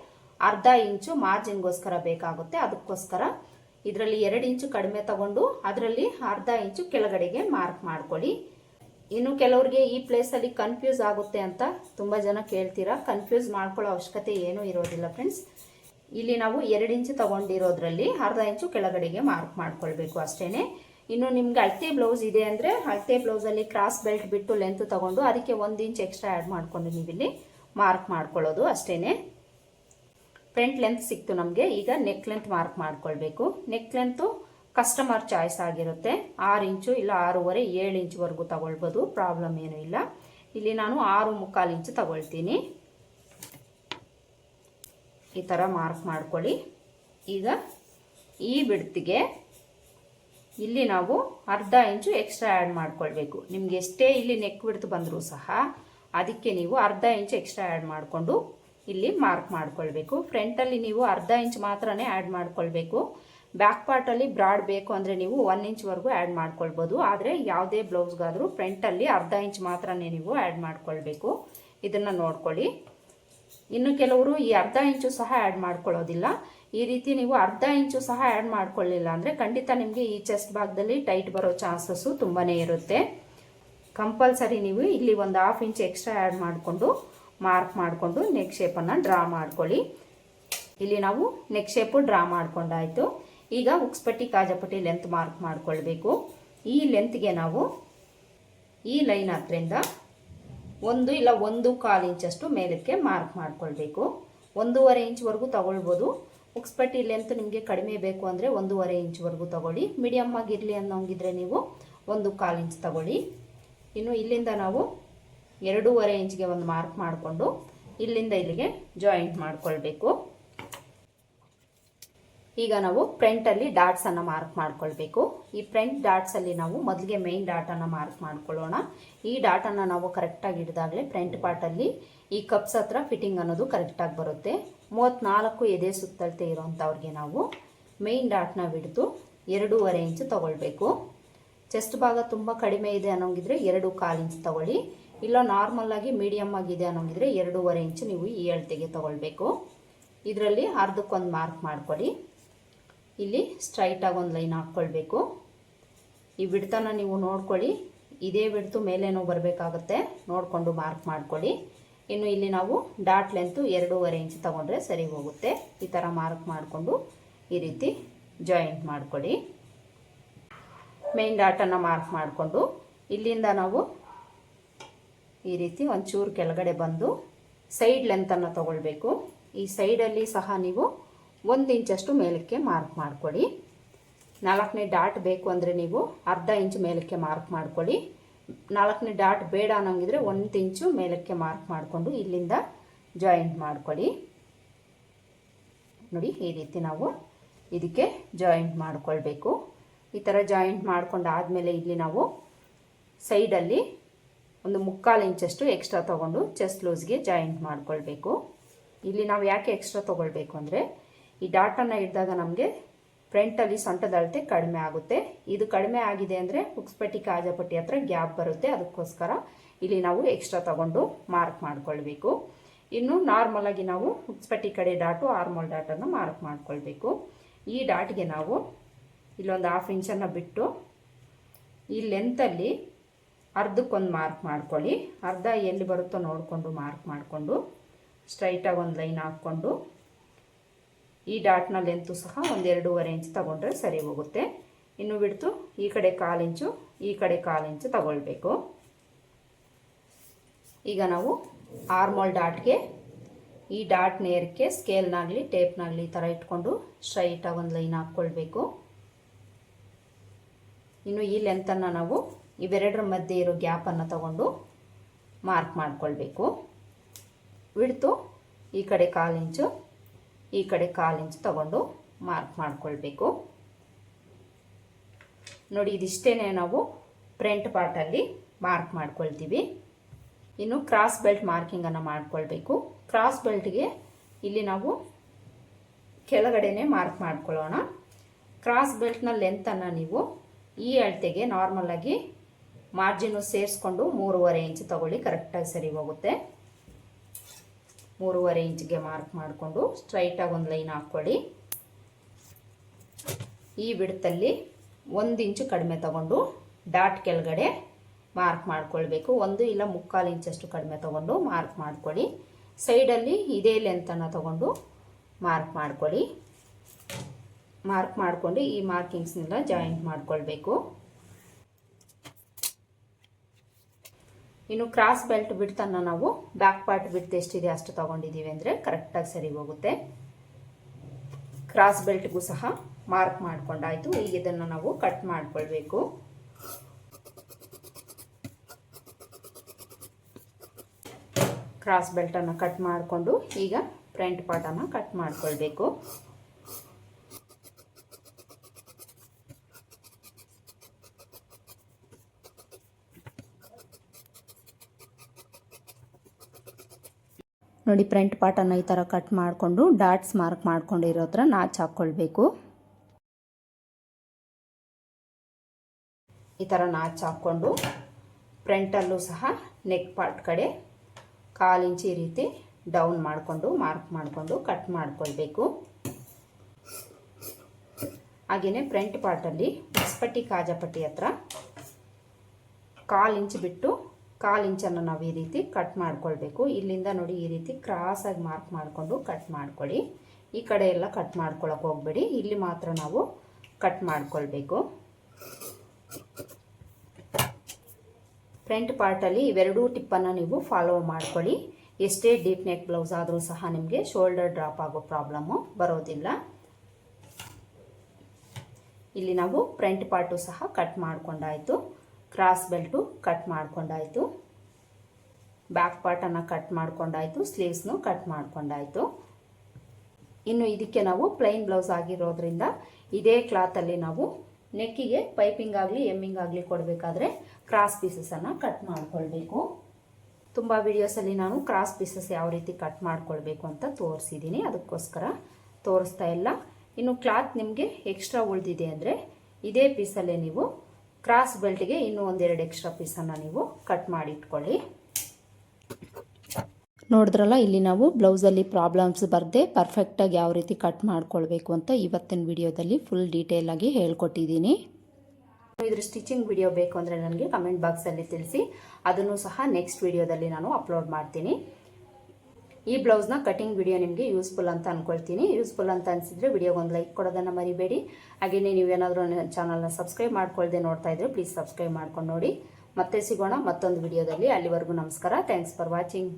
Speaker 1: ಅರ್ಧ ಇಂಚು ಮಾರ್ಜಿನ್ಗೋಸ್ಕರ ಬೇಕಾಗುತ್ತೆ. ಅದಕ್ಕೋಸ್ಕರ ಇದರಲ್ಲಿ ಎರಡು ಇಂಚು ಕಡಿಮೆ ತಗೊಂಡು ಅದರಲ್ಲಿ ಅರ್ಧ ಇಂಚು ಕೆಳಗಡೆಗೆ ಮಾರ್ಕ್ ಮಾಡ್ಕೊಳ್ಳಿ. ಇನ್ನು ಕೆಲವ್ರಿಗೆ ಈ ಪ್ಲೇಸಲ್ಲಿ ಕನ್ಫ್ಯೂಸ್ ಆಗುತ್ತೆ ಅಂತ ತುಂಬ ಜನ ಕೇಳ್ತೀರಾ. ಕನ್ಫ್ಯೂಸ್ ಮಾಡ್ಕೊಳ್ಳೋ ಅವಶ್ಯಕತೆ ಏನೂ ಇರೋದಿಲ್ಲ ಫ್ರೆಂಡ್ಸ್ ಇಲ್ಲಿ ನಾವು ಎರಡು ಇಂಚು ತಗೊಂಡಿರೋದ್ರಲ್ಲಿ ಅರ್ಧ ಇಂಚು ಕೆಳಗಡೆಗೆ ಮಾರ್ಕ್ ಮಾಡ್ಕೊಳ್ಬೇಕು ಅಷ್ಟೇ ಇನ್ನು ನಿಮ್ಗೆ ಅಳತೆ ಬ್ಲೌಸ್ ಇದೆ ಅಂದರೆ ಅಳತೆ ಬ್ಲೌಸಲ್ಲಿ ಕ್ರಾಸ್ ಬೆಲ್ಟ್ ಬಿಟ್ಟು ಲೆಂತ್ ತಗೊಂಡು ಅದಕ್ಕೆ ಒಂದು ಇಂಚ್ ಎಕ್ಸ್ಟ್ರಾ ಆ್ಯಡ್ ಮಾಡಿಕೊಂಡು ನೀವಿಲ್ಲಿ ಮಾರ್ಕ್ ಮಾಡ್ಕೊಳ್ಳೋದು ಅಷ್ಟೇ ಫ್ರಂಟ್ ಲೆಂತ್ ಸಿಕ್ತು ನಮಗೆ. ಈಗ ನೆಕ್ ಲೆಂತ್ ಮಾರ್ಕ್ ಮಾಡ್ಕೊಳ್ಬೇಕು. ನೆಕ್ ಲೆಂತು ಕಸ್ಟಮರ್ ಚಾಯ್ಸ್ ಆಗಿರುತ್ತೆ. ಆರು ಇಂಚು ಇಲ್ಲ ಆರೂವರೆ, ಏಳು ಇಂಚ್ವರೆಗೂ ತಗೊಳ್ಬೋದು. ಪ್ರಾಬ್ಲಮ್ ಏನೂ ಇಲ್ಲ. ಇಲ್ಲಿ ನಾನು ಆರು ಮುಕ್ಕಾಲು ಇಂಚು ತಗೊಳ್ತೀನಿ. ಈ ಥರ ಮಾರ್ಕ್ ಮಾಡ್ಕೊಳ್ಳಿ. ಈಗ ಈ ಬಿಡ್ತಿಗೆ ಇಲ್ಲಿ ನಾವು ಅರ್ಧ ಇಂಚು ಎಕ್ಸ್ಟ್ರಾ ಆ್ಯಡ್ ಮಾಡ್ಕೊಳ್ಬೇಕು. ನಿಮ್ಗೆ ಎಷ್ಟೇ ಇಲ್ಲಿ ನೆಕ್ ಬಿಡ್ತು ಬಂದರೂ ಸಹ ಅದಕ್ಕೆ ನೀವು ಅರ್ಧ ಇಂಚು ಎಕ್ಸ್ಟ್ರಾ ಆ್ಯಡ್ ಮಾಡಿಕೊಂಡು ಇಲ್ಲಿ ಮಾರ್ಕ್ ಮಾಡ್ಕೊಳ್ಬೇಕು. ಫ್ರಂಟಲ್ಲಿ ನೀವು ಅರ್ಧ ಇಂಚ್ ಮಾತ್ರನೇ ಆ್ಯಡ್ ಮಾಡ್ಕೊಳ್ಬೇಕು. ಬ್ಯಾಕ್ ಪಾರ್ಟಲ್ಲಿ ಬ್ರಾಡ್ ಬೇಕು ಅಂದರೆ ನೀವು ಒನ್ ಇಂಚ್ವರೆಗೂ ಆ್ಯಡ್ ಮಾಡ್ಕೊಳ್ಬೋದು. ಆದರೆ ಯಾವುದೇ ಬ್ಲೌಸ್ಗಾದರೂ ಫ್ರಂಟಲ್ಲಿ ಅರ್ಧ ಇಂಚ್ ಮಾತ್ರನೇ ನೀವು ಆ್ಯಡ್ ಮಾಡ್ಕೊಳ್ಬೇಕು. ಇದನ್ನು ನೋಡ್ಕೊಳ್ಳಿ. ಇನ್ನು ಕೆಲವರು ಈ ಅರ್ಧ ಇಂಚು ಸಹ ಆ್ಯಡ್ ಮಾಡ್ಕೊಳ್ಳೋದಿಲ್ಲ. ಈ ರೀತಿ ನೀವು ಅರ್ಧ ಇಂಚು ಸಹ ಆ್ಯಡ್ ಮಾಡ್ಕೊಳ್ಳಿಲ್ಲ ಅಂದರೆ ಖಂಡಿತ ನಿಮಗೆ ಈ ಚೆಸ್ಟ್ ಭಾಗದಲ್ಲಿ ಟೈಟ್ ಬರೋ ಚಾನ್ಸಸ್ಸು ತುಂಬಾ ಇರುತ್ತೆ. ಕಂಪಲ್ಸರಿ ನೀವು ಇಲ್ಲಿ ಒಂದು ಹಾಫ್ ಇಂಚ್ ಎಕ್ಸ್ಟ್ರಾ ಆ್ಯಡ್ ಮಾಡಿಕೊಂಡು ಮಾರ್ಕ್ ಮಾಡಿಕೊಂಡು ನೆಕ್ ಶೇಪನ್ನು ಡ್ರಾ ಮಾಡ್ಕೊಳ್ಳಿ. ಇಲ್ಲಿ ನಾವು ನೆಕ್ ಶೇಪು ಡ್ರಾ ಮಾಡ್ಕೊಂಡಾಯಿತು. ಈಗ ಉಕ್ಸ್ಪಟ್ಟಿ ಕಾಜಪಟ್ಟಿ ಲೆಂತ್ ಮಾರ್ಕ್ ಮಾಡಿಕೊಳ್ಬೇಕು. ಈ ಲೆಂತ್ಗೆ ನಾವು ಈ ಲೈನ್ ಹತ್ರಿಂದ ಒಂದು ಇಲ್ಲ ಒಂದು ಕಾಲು ಇಂಚಷ್ಟು ಮೇಲಕ್ಕೆ ಮಾರ್ಕ್ ಮಾಡಿಕೊಳ್ಬೇಕು. ಒಂದೂವರೆ ಇಂಚ್ವರೆಗೂ ತಗೊಳ್ಬೋದು. ಉಕ್ಸ್ಪಟ್ಟಿ ಲೆಂತ್ ನಿಮಗೆ ಕಡಿಮೆ ಬೇಕು ಅಂದರೆ ಒಂದೂವರೆ ಇಂಚ್ವರೆಗೂ ತಗೊಳ್ಳಿ. ಮೀಡಿಯಮ್ ಆಗಿರಲಿ ಅನ್ನೋಂಗಿದ್ರೆ ನೀವು ಒಂದು ಕಾಲು ಇಂಚ್ ತಗೊಳ್ಳಿ. ಇನ್ನು ಇಲ್ಲಿಂದ ನಾವು ಎರಡೂವರೆ ಇಂಚ್ಗೆ ಒಂದು ಮಾರ್ಕ್ ಮಾಡಿಕೊಂಡು ಇಲ್ಲಿಂದ ಇಲ್ಲಿಗೆ ಜಾಯಿಂಟ್ ಮಾಡ್ಕೊಳ್ಬೇಕು. ಈಗ ನಾವು ಫ್ರಂಟಲ್ಲಿ ಡಾಟ್ಸನ್ನು ಮಾರ್ಕ್ ಮಾಡ್ಕೊಳ್ಬೇಕು. ಈ ಫ್ರಂಟ್ ಡಾಟ್ಸಲ್ಲಿ ನಾವು ಮೊದಲಿಗೆ ಮೇನ್ ಡಾಟನ್ನು ಮಾರ್ಕ್ ಮಾಡ್ಕೊಳ್ಳೋಣ. ಈ ಡಾಟನ್ನು ನಾವು ಕರೆಕ್ಟಾಗಿ ಹಿಡಿದಾಗಲೇ ಫ್ರಂಟ್ ಪಾರ್ಟಲ್ಲಿ ಈ ಕಪ್ಸ್ ಹತ್ರ ಫಿಟ್ಟಿಂಗ್ ಅನ್ನೋದು ಕರೆಕ್ಟಾಗಿ ಬರುತ್ತೆ. ಮೂವತ್ತ್ನಾಲ್ಕು ಎದೆ ಸುತ್ತಳತೆ ಇರೋಂಥವ್ರಿಗೆ ನಾವು ಮೇನ್ ಡಾಟ್ನ ಬಿಡ್ತು ಎರಡೂವರೆ ಇಂಚು ತಗೊಳ್ಬೇಕು. ಚೆಸ್ಟ್ ಭಾಗ ತುಂಬ ಕಡಿಮೆ ಇದೆ ಅನ್ನೋಂಗಿದ್ರೆ ಎರಡು ಕಾಲು ಇಂಚ್ ತಗೊಳ್ಳಿ. ಇಲ್ಲ ನಾರ್ಮಲ್ಲಾಗಿ ಮೀಡಿಯಮ್ ಆಗಿದೆ ಅನ್ನೋಂಗಿದ್ರೆ ಎರಡೂವರೆ ಇಂಚು ನೀವು ಈ ಅಳತೆಗೆ ತಗೊಳ್ಬೇಕು. ಇದರಲ್ಲಿ ಅರ್ಧಕ್ಕೊಂದು ಮಾರ್ಕ್ ಮಾಡ್ಕೊಳ್ಳಿ. ಇಲ್ಲಿ ಸ್ಟ್ರೈಟಾಗಿ ಒಂದು ಲೈನ್ ಹಾಕ್ಕೊಳ್ಬೇಕು ಈ ಬಿಡ್ತನ ನೀವು ನೋಡ್ಕೊಳ್ಳಿ. ಇದೇ ಬಿಡ್ತು ಮೇಲೇನೋ ಬರಬೇಕಾಗುತ್ತೆ. ನೋಡಿಕೊಂಡು ಮಾರ್ಕ್ ಮಾಡ್ಕೊಳ್ಳಿ. ಇನ್ನು ಇಲ್ಲಿ ನಾವು ಡಾಟ್ ಲೆಂತು ಎರಡೂವರೆ ಇಂಚ್ ತಗೊಂಡ್ರೆ ಸರಿ ಹೋಗುತ್ತೆ. ಈ ಥರ ಮಾರ್ಕ್ ಮಾಡಿಕೊಂಡು ಈ ರೀತಿ ಜಾಯಿಂಟ್ ಮಾಡ್ಕೊಳ್ಳಿ. ಮೇನ್ ಡಾಟನ್ನು ಮಾರ್ಕ್ ಮಾಡಿಕೊಂಡು ಇಲ್ಲಿಂದ ನಾವು ಈ ರೀತಿ ಒಂಚೂರು ಕೆಳಗಡೆ ಬಂದು ಸೈಡ್ ಲೆಂತನ್ನು ತಗೊಳ್ಬೇಕು. ಈ ಸೈಡಲ್ಲಿ ಸಹ ನೀವು ಒಂದು ಇಂಚಷ್ಟು ಮೇಲಕ್ಕೆ ಮಾರ್ಕ್ ಮಾಡ್ಕೊಳ್ಳಿ. ನಾಲ್ಕನೇ ಡಾಟ್ ಬೇಕು ಅಂದರೆ ನೀವು ಅರ್ಧ ಇಂಚು ಮೇಲಕ್ಕೆ ಮಾರ್ಕ್ ಮಾಡ್ಕೊಳ್ಳಿ. ನಾಲ್ಕನೇ ಡಾಟ್ ಬೇಡ ಅನ್ನೋಂಗಿದ್ರೆ ಒಂದು ಇಂಚು ಮೇಲಕ್ಕೆ ಮಾರ್ಕ್ ಮಾಡಿಕೊಂಡು ಇಲ್ಲಿಂದ ಜಾಯಿಂಟ್ ಮಾಡ್ಕೊಳ್ಳಿ. ನೋಡಿ, ಈ ರೀತಿ ನಾವು ಇದಕ್ಕೆ ಜಾಯಿಂಟ್ ಮಾಡಿಕೊಳ್ಬೇಕು. ಈ ಥರ ಜಾಯಿಂಟ್ ಮಾಡ್ಕೊಂಡಾದಮೇಲೆ ಇಲ್ಲಿ ನಾವು ಸೈಡಲ್ಲಿ ಒಂದು ಮುಕ್ಕಾಲು ಇಂಚಷ್ಟು ಎಕ್ಸ್ಟ್ರಾ ತೊಗೊಂಡು ಚೆಸ್ಟ್ ಲೂಸ್ಗೆ ಜಾಯಿಂಟ್ ಮಾಡಿಕೊಳ್ಬೇಕು. ಇಲ್ಲಿ ನಾವು ಯಾಕೆ ಎಕ್ಸ್ಟ್ರಾ ತೊಗೊಳ್ಬೇಕು ಅಂದರೆ ಈ ಡಾಟನ್ನು ಇಡಿದಾಗ ನಮಗೆ ಫ್ರಂಟಲ್ಲಿ ಸೊಂಟದ ಅಳತೆ ಕಡಿಮೆ ಆಗುತ್ತೆ. ಇದು ಕಡಿಮೆ ಆಗಿದೆ ಅಂದರೆ ಉಕ್ಸ್ಪಟ್ಟಿ ಕಾಜಪಟ್ಟಿ ಹತ್ರ ಗ್ಯಾಪ್ ಬರುತ್ತೆ. ಅದಕ್ಕೋಸ್ಕರ ಇಲ್ಲಿ ನಾವು ಎಕ್ಸ್ಟ್ರಾ ತಗೊಂಡು ಮಾರ್ಕ್ ಮಾಡ್ಕೊಳ್ಬೇಕು. ಇನ್ನು ನಾರ್ಮಲಾಗಿ ನಾವು ಉಕ್ಸ್ಪಟ್ಟಿ ಕಡೆ ಡಾಟು ಆರ್ಮಲ್ ಡಾಟನ್ನು ಮಾರ್ಕ್ ಮಾಡ್ಕೊಳ್ಬೇಕು. ಈ ಡಾಟ್ಗೆ ನಾವು ಇಲ್ಲೊಂದು ಹಾಫ್ ಇಂಚನ್ನು ಬಿಟ್ಟು ಈ ಲೆಂತಲ್ಲಿ ಅರ್ಧಕ್ಕೊಂದು ಮಾರ್ಕ್ ಮಾಡ್ಕೊಳ್ಳಿ. ಅರ್ಧ ಎಲ್ಲಿ ಬರುತ್ತೋ ನೋಡಿಕೊಂಡು ಮಾರ್ಕ್ ಮಾಡಿಕೊಂಡು ಸ್ಟ್ರೈಟಾಗಿ ಒಂದು ಲೈನ್ ಹಾಕ್ಕೊಂಡು ಈ ಡಾಟ್ನ ಲೆಂತು ಸಹ ಒಂದೆರಡೂವರೆ ಇಂಚ್ ತಗೊಂಡ್ರೆ ಸರಿ ಹೋಗುತ್ತೆ. ಇನ್ನು ಬಿಡ್ತು ಈ ಕಡೆ ಕಾಲು ಇಂಚು ಈ ಕಡೆ ಕಾಲು ಇಂಚು ತಗೊಳ್ಬೇಕು. ಈಗ ನಾವು ಆರ್ಮೋಲ್ ಡಾಟ್ಗೆ ಈ ಡಾಟ್ ನೇರಕ್ಕೆ ಸ್ಕೇಲ್ನಾಗಲಿ ಟೇಪ್ನಾಗಲಿ ಈ ಥರ ಇಟ್ಕೊಂಡು ಸ್ಟ್ರೈಟಾಗಿ ಒಂದು ಲೈನ್ ಹಾಕ್ಕೊಳ್ಬೇಕು. ಇನ್ನು ಈ ಲೆಂತನ್ನು ನಾವು ಇವೆರಡರ ಮಧ್ಯೆ ಇರೋ ಗ್ಯಾಪನ್ನು ತಗೊಂಡು ಮಾರ್ಕ್ ಮಾಡಿಕೊಳ್ಬೇಕು. ಬಿಡ್ತು ಈ ಕಡೆ ಕಾಲು ಇಂಚು ಈ ಕಡೆ ಕಾಲು ಇಂಚ್ ತಗೊಂಡು ಮಾರ್ಕ್ ಮಾಡ್ಕೊಳ್ಬೇಕು. ನೋಡಿ ಇದಿಷ್ಟೇ ನಾವು ಫ್ರಂಟ್ ಪಾರ್ಟಲ್ಲಿ ಮಾರ್ಕ್ ಮಾಡ್ಕೊಳ್ತೀವಿ. ಇನ್ನು ಕ್ರಾಸ್ ಬೆಲ್ಟ್ ಮಾರ್ಕಿಂಗನ್ನು ಮಾಡ್ಕೊಳ್ಬೇಕು. ಕ್ರಾಸ್ ಬೆಲ್ಟ್ಗೆ ಇಲ್ಲಿ ನಾವು ಕೆಳಗಡೆನೇ ಮಾರ್ಕ್ ಮಾಡ್ಕೊಳ್ಳೋಣ. ಕ್ರಾಸ್ ಬೆಲ್ಟ್ನ ಲೆಂತನ್ನು ನೀವು ಈ ಅಳತೆಗೆ ನಾರ್ಮಲಾಗಿ ಮಾರ್ಜಿನು ಸೇರಿಸ್ಕೊಂಡು ಮೂರುವರೆ ಇಂಚ್ ತಗೊಳ್ಳಿ ಕರೆಕ್ಟಾಗಿ ಸರಿ ಹೋಗುತ್ತೆ. ಮೂರುವರೆ ಇಂಚ್ಗೆ ಮಾರ್ಕ್ ಮಾಡಿಕೊಂಡು ಸ್ಟ್ರೈಟಾಗಿ ಒಂದು ಲೈನ್ ಹಾಕ್ಕೊಳ್ಳಿ. ಈ ಬಿಡ್ತಲ್ಲಿ ಒಂದು ಇಂಚು ಕಡಿಮೆ ತಗೊಂಡು ಡಾಟ್ ಕೆಳಗಡೆ ಮಾರ್ಕ್ ಮಾಡ್ಕೊಳ್ಬೇಕು. ಒಂದು ಇಲ್ಲ ಮುಕ್ಕಾಲು ಇಂಚಷ್ಟು ಕಡಿಮೆ ತಗೊಂಡು ಮಾರ್ಕ್ ಮಾಡ್ಕೊಳ್ಳಿ. ಸೈಡಲ್ಲಿ ಇದೇ ಲೆಂತನ್ನು ತಗೊಂಡು ಮಾರ್ಕ್ ಮಾಡ್ಕೊಳ್ಳಿ. ಮಾರ್ಕ್ ಮಾಡಿಕೊಂಡು ಈ ಮಾರ್ಕಿಂಗ್ಸ್ನೆಲ್ಲ ಜಾಯಿಂಟ್ ಮಾಡ್ಕೊಳ್ಬೇಕು. ಇನ್ನು ಕ್ರಾಸ್ ಬೆಲ್ಟ್ ಬಿಡ್ತನ್ನು ನಾವು ಬ್ಯಾಕ್ ಪಾರ್ಟ್ ಬಿಡ್ತು ಎಷ್ಟಿದೆ ಅಷ್ಟು ತಗೊಂಡಿದ್ದೀವಿ ಅಂದರೆ ಕರೆಕ್ಟಾಗಿ ಸರಿ ಹೋಗುತ್ತೆ. ಕ್ರಾಸ್ ಬೆಲ್ಟ್ಗೂ ಸಹ ಮಾರ್ಕ್ ಮಾಡ್ಕೊಂಡಾಯ್ತು. ಈಗ ಇದನ್ನು ನಾವು ಕಟ್ ಮಾಡಿಕೊಳ್ಬೇಕು. ಕ್ರಾಸ್ ಬೆಲ್ಟನ್ನು ಕಟ್ ಮಾಡಿಕೊಂಡು ಈಗ ಫ್ರಂಟ್ ಪಾರ್ಟನ್ನು ಕಟ್ ಮಾಡ್ಕೊಳ್ಬೇಕು. ನೋಡಿ, ಫ್ರಂಟ್ ಪಾರ್ಟನ್ನು ಈ ಥರ ಕಟ್ ಮಾಡಿಕೊಂಡು ಡಾಟ್ಸ್ ಮಾರ್ಕ್ ಮಾಡ್ಕೊಂಡಿರೋ ಹತ್ರ ನಾಚ್ ಹಾಕ್ಕೊಳ್ಬೇಕು. ಈ ಥರ ನಾಚ್ ಹಾಕ್ಕೊಂಡು ಫ್ರಂಟಲ್ಲೂ ಸಹ ನೆಕ್ ಪಾರ್ಟ್ ಕಡೆ ಕಾಲು ಇಂಚ್ ರೀತಿ ಡೌನ್ ಮಾಡಿಕೊಂಡು, ಮಾರ್ಕ್ ಮಾಡಿಕೊಂಡು ಕಟ್ ಮಾಡ್ಕೊಳ್ಬೇಕು. ಹಾಗೆಯೇ ಫ್ರಂಟ್ ಪಾರ್ಟಲ್ಲಿ ಹೊಸಪಟ್ಟಿ ಕಾಜಪಟ್ಟಿ ಹತ್ರ ಕಾಲು ಇಂಚು ಬಿಟ್ಟು ಕಾಲು ಇಂಚನ್ನು ನಾವು ಈ ರೀತಿ ಕಟ್ ಮಾಡ್ಕೊಳ್ಬೇಕು. ಇಲ್ಲಿಂದ ನೋಡಿ ಈ ರೀತಿ ಕ್ರಾಸಾಗಿ ಮಾರ್ಕ್ ಮಾಡಿಕೊಂಡು ಕಟ್ ಮಾಡ್ಕೊಳ್ಳಿ. ಈ ಕಡೆ ಎಲ್ಲ ಕಟ್ ಮಾಡ್ಕೊಳಕ್ಕೆ ಹೋಗಬೇಡಿ. ಇಲ್ಲಿ ಮಾತ್ರ ನಾವು ಕಟ್ ಮಾಡ್ಕೊಳ್ಬೇಕು. ಫ್ರಂಟ್ ಪಾರ್ಟಲ್ಲಿ ಇವೆರಡೂ ಟಿಪ್ಪನ್ನು ನೀವು ಫಾಲೋ ಮಾಡ್ಕೊಳ್ಳಿ. ಎಷ್ಟೇ ಡೀಪ್ ನೆಕ್ ಬ್ಲೌಸ್ ಆದರೂ ಸಹ ನಿಮಗೆ ಶೋಲ್ಡರ್ ಡ್ರಾಪ್ ಆಗೋ ಪ್ರಾಬ್ಲಮ್ಮು ಬರೋದಿಲ್ಲ. ಇಲ್ಲಿ ನಾವು ಫ್ರಂಟ್ ಪಾರ್ಟು ಸಹ ಕಟ್ ಮಾಡ್ಕೊಂಡಾಯಿತು. ಕ್ರಾಸ್ ಬೆಲ್ಟು ಕಟ್ ಮಾಡ್ಕೊಂಡಾಯಿತು. ಬ್ಯಾಕ್ ಪಾರ್ಟನ್ನು ಕಟ್ ಮಾಡ್ಕೊಂಡಾಯಿತು ಸ್ಲೀವ್ಸ್ನು ಕಟ್ ಮಾಡ್ಕೊಂಡಾಯಿತು. ಇನ್ನು ಇದಕ್ಕೆ ನಾವು ಪ್ಲೈನ್ ಬ್ಲೌಸ್ ಆಗಿರೋದ್ರಿಂದ ಇದೇ ಕ್ಲಾತಲ್ಲಿ ನಾವು ನೆಕ್ಕಿಗೆ ಪೈಪಿಂಗ್ ಆಗಲಿ, ಎಮ್ಮಿಂಗ್ ಆಗಲಿ ಕೊಡಬೇಕಾದ್ರೆ ಕ್ರಾಸ್ ಪೀಸಸನ್ನು ಕಟ್ ಮಾಡ್ಕೊಳ್ಬೇಕು. ತುಂಬ ವಿಡಿಯೋಸಲ್ಲಿ ನಾನು ಕ್ರಾಸ್ ಪೀಸಸ್ ಯಾವ ರೀತಿ ಕಟ್ ಮಾಡ್ಕೊಳ್ಬೇಕು ಅಂತ ತೋರಿಸಿದ್ದೀನಿ ಅದಕ್ಕೋಸ್ಕರ ತೋರಿಸ್ತಾ ಇಲ್ಲ. ಇನ್ನು ಕ್ಲಾತ್ ನಿಮಗೆ ಎಕ್ಸ್ಟ್ರಾ ಉಳಿದಿದೆ ಅಂದರೆ ಇದೇ ಪೀಸಲ್ಲೇ ನೀವು ಕ್ರಾಸ್ ಬೆಲ್ಟ್ಗೆ ಇನ್ನೂ ಒಂದೆರಡು ಎಕ್ಸ್ಟ್ರಾ ಪೀಸನ್ನು ನೀವು ಕಟ್ ಮಾಡಿ ಇಟ್ಕೊಳ್ಳಿ ನೋಡಿದ್ರಲ್ಲ, ಇಲ್ಲಿ ನಾವು ಬ್ಲೌಸಲ್ಲಿ ಪ್ರಾಬ್ಲಮ್ಸ್ ಬರದೆ ಪರ್ಫೆಕ್ಟಾಗಿ ಯಾವ ರೀತಿ ಕಟ್ ಮಾಡ್ಕೊಳ್ಬೇಕು ಅಂತ ಇವತ್ತಿನ ವಿಡಿಯೋದಲ್ಲಿ ಫುಲ್ ಡೀಟೇಲಾಗಿ ಹೇಳ್ಕೊಟ್ಟಿದ್ದೀನಿ. ಇದ್ರ ಸ್ಟಿಚಿಂಗ್ ವಿಡಿಯೋ ಬೇಕು ಅಂದರೆ ನನಗೆ ಕಮೆಂಟ್ ಬಾಕ್ಸಲ್ಲಿ ತಿಳಿಸಿ. ಅದನ್ನು ಸಹ ನೆಕ್ಸ್ಟ್ ವಿಡಿಯೋದಲ್ಲಿ ನಾನು ಅಪ್ಲೋಡ್ ಮಾಡ್ತೀನಿ. ಈ ಬ್ಲೌಸ್ನ ಕಟಿಂಗ್ ವಿಡಿಯೋ ನಿಮಗೆ ಯೂಸ್ಫುಲ್ ಅಂತ ಅಂದ್ಕೊಳ್ತೀನಿ ಯೂಸ್ಫುಲ್ ಅಂತ ಅನಿಸಿದ್ರೆ ವಿಡಿಯೋಗೊಂದು ಲೈಕ್ ಕೊಡೋದನ್ನು ಮರಿಬೇಡಿ. ಹಾಗೆಯೇ ನೀವೇನಾದರೂ ನನ್ನ ಚಾನಲ್ನ ಸಬ್ಸ್ಕ್ರೈಬ್ ಮಾಡ್ಕೊಳ್ದೆ ನೋಡ್ತಾ ಇದ್ರೆ ಪ್ಲೀಸ್ ಸಬ್ಸ್ಕ್ರೈಬ್ ಮಾಡ್ಕೊಂಡು ನೋಡಿ. ಮತ್ತೆ ಸಿಗೋಣ ಮತ್ತೊಂದು ವಿಡಿಯೋದಲ್ಲಿ. ಅಲ್ಲಿವರೆಗೂ ನಮಸ್ಕಾರ. Thanks for watching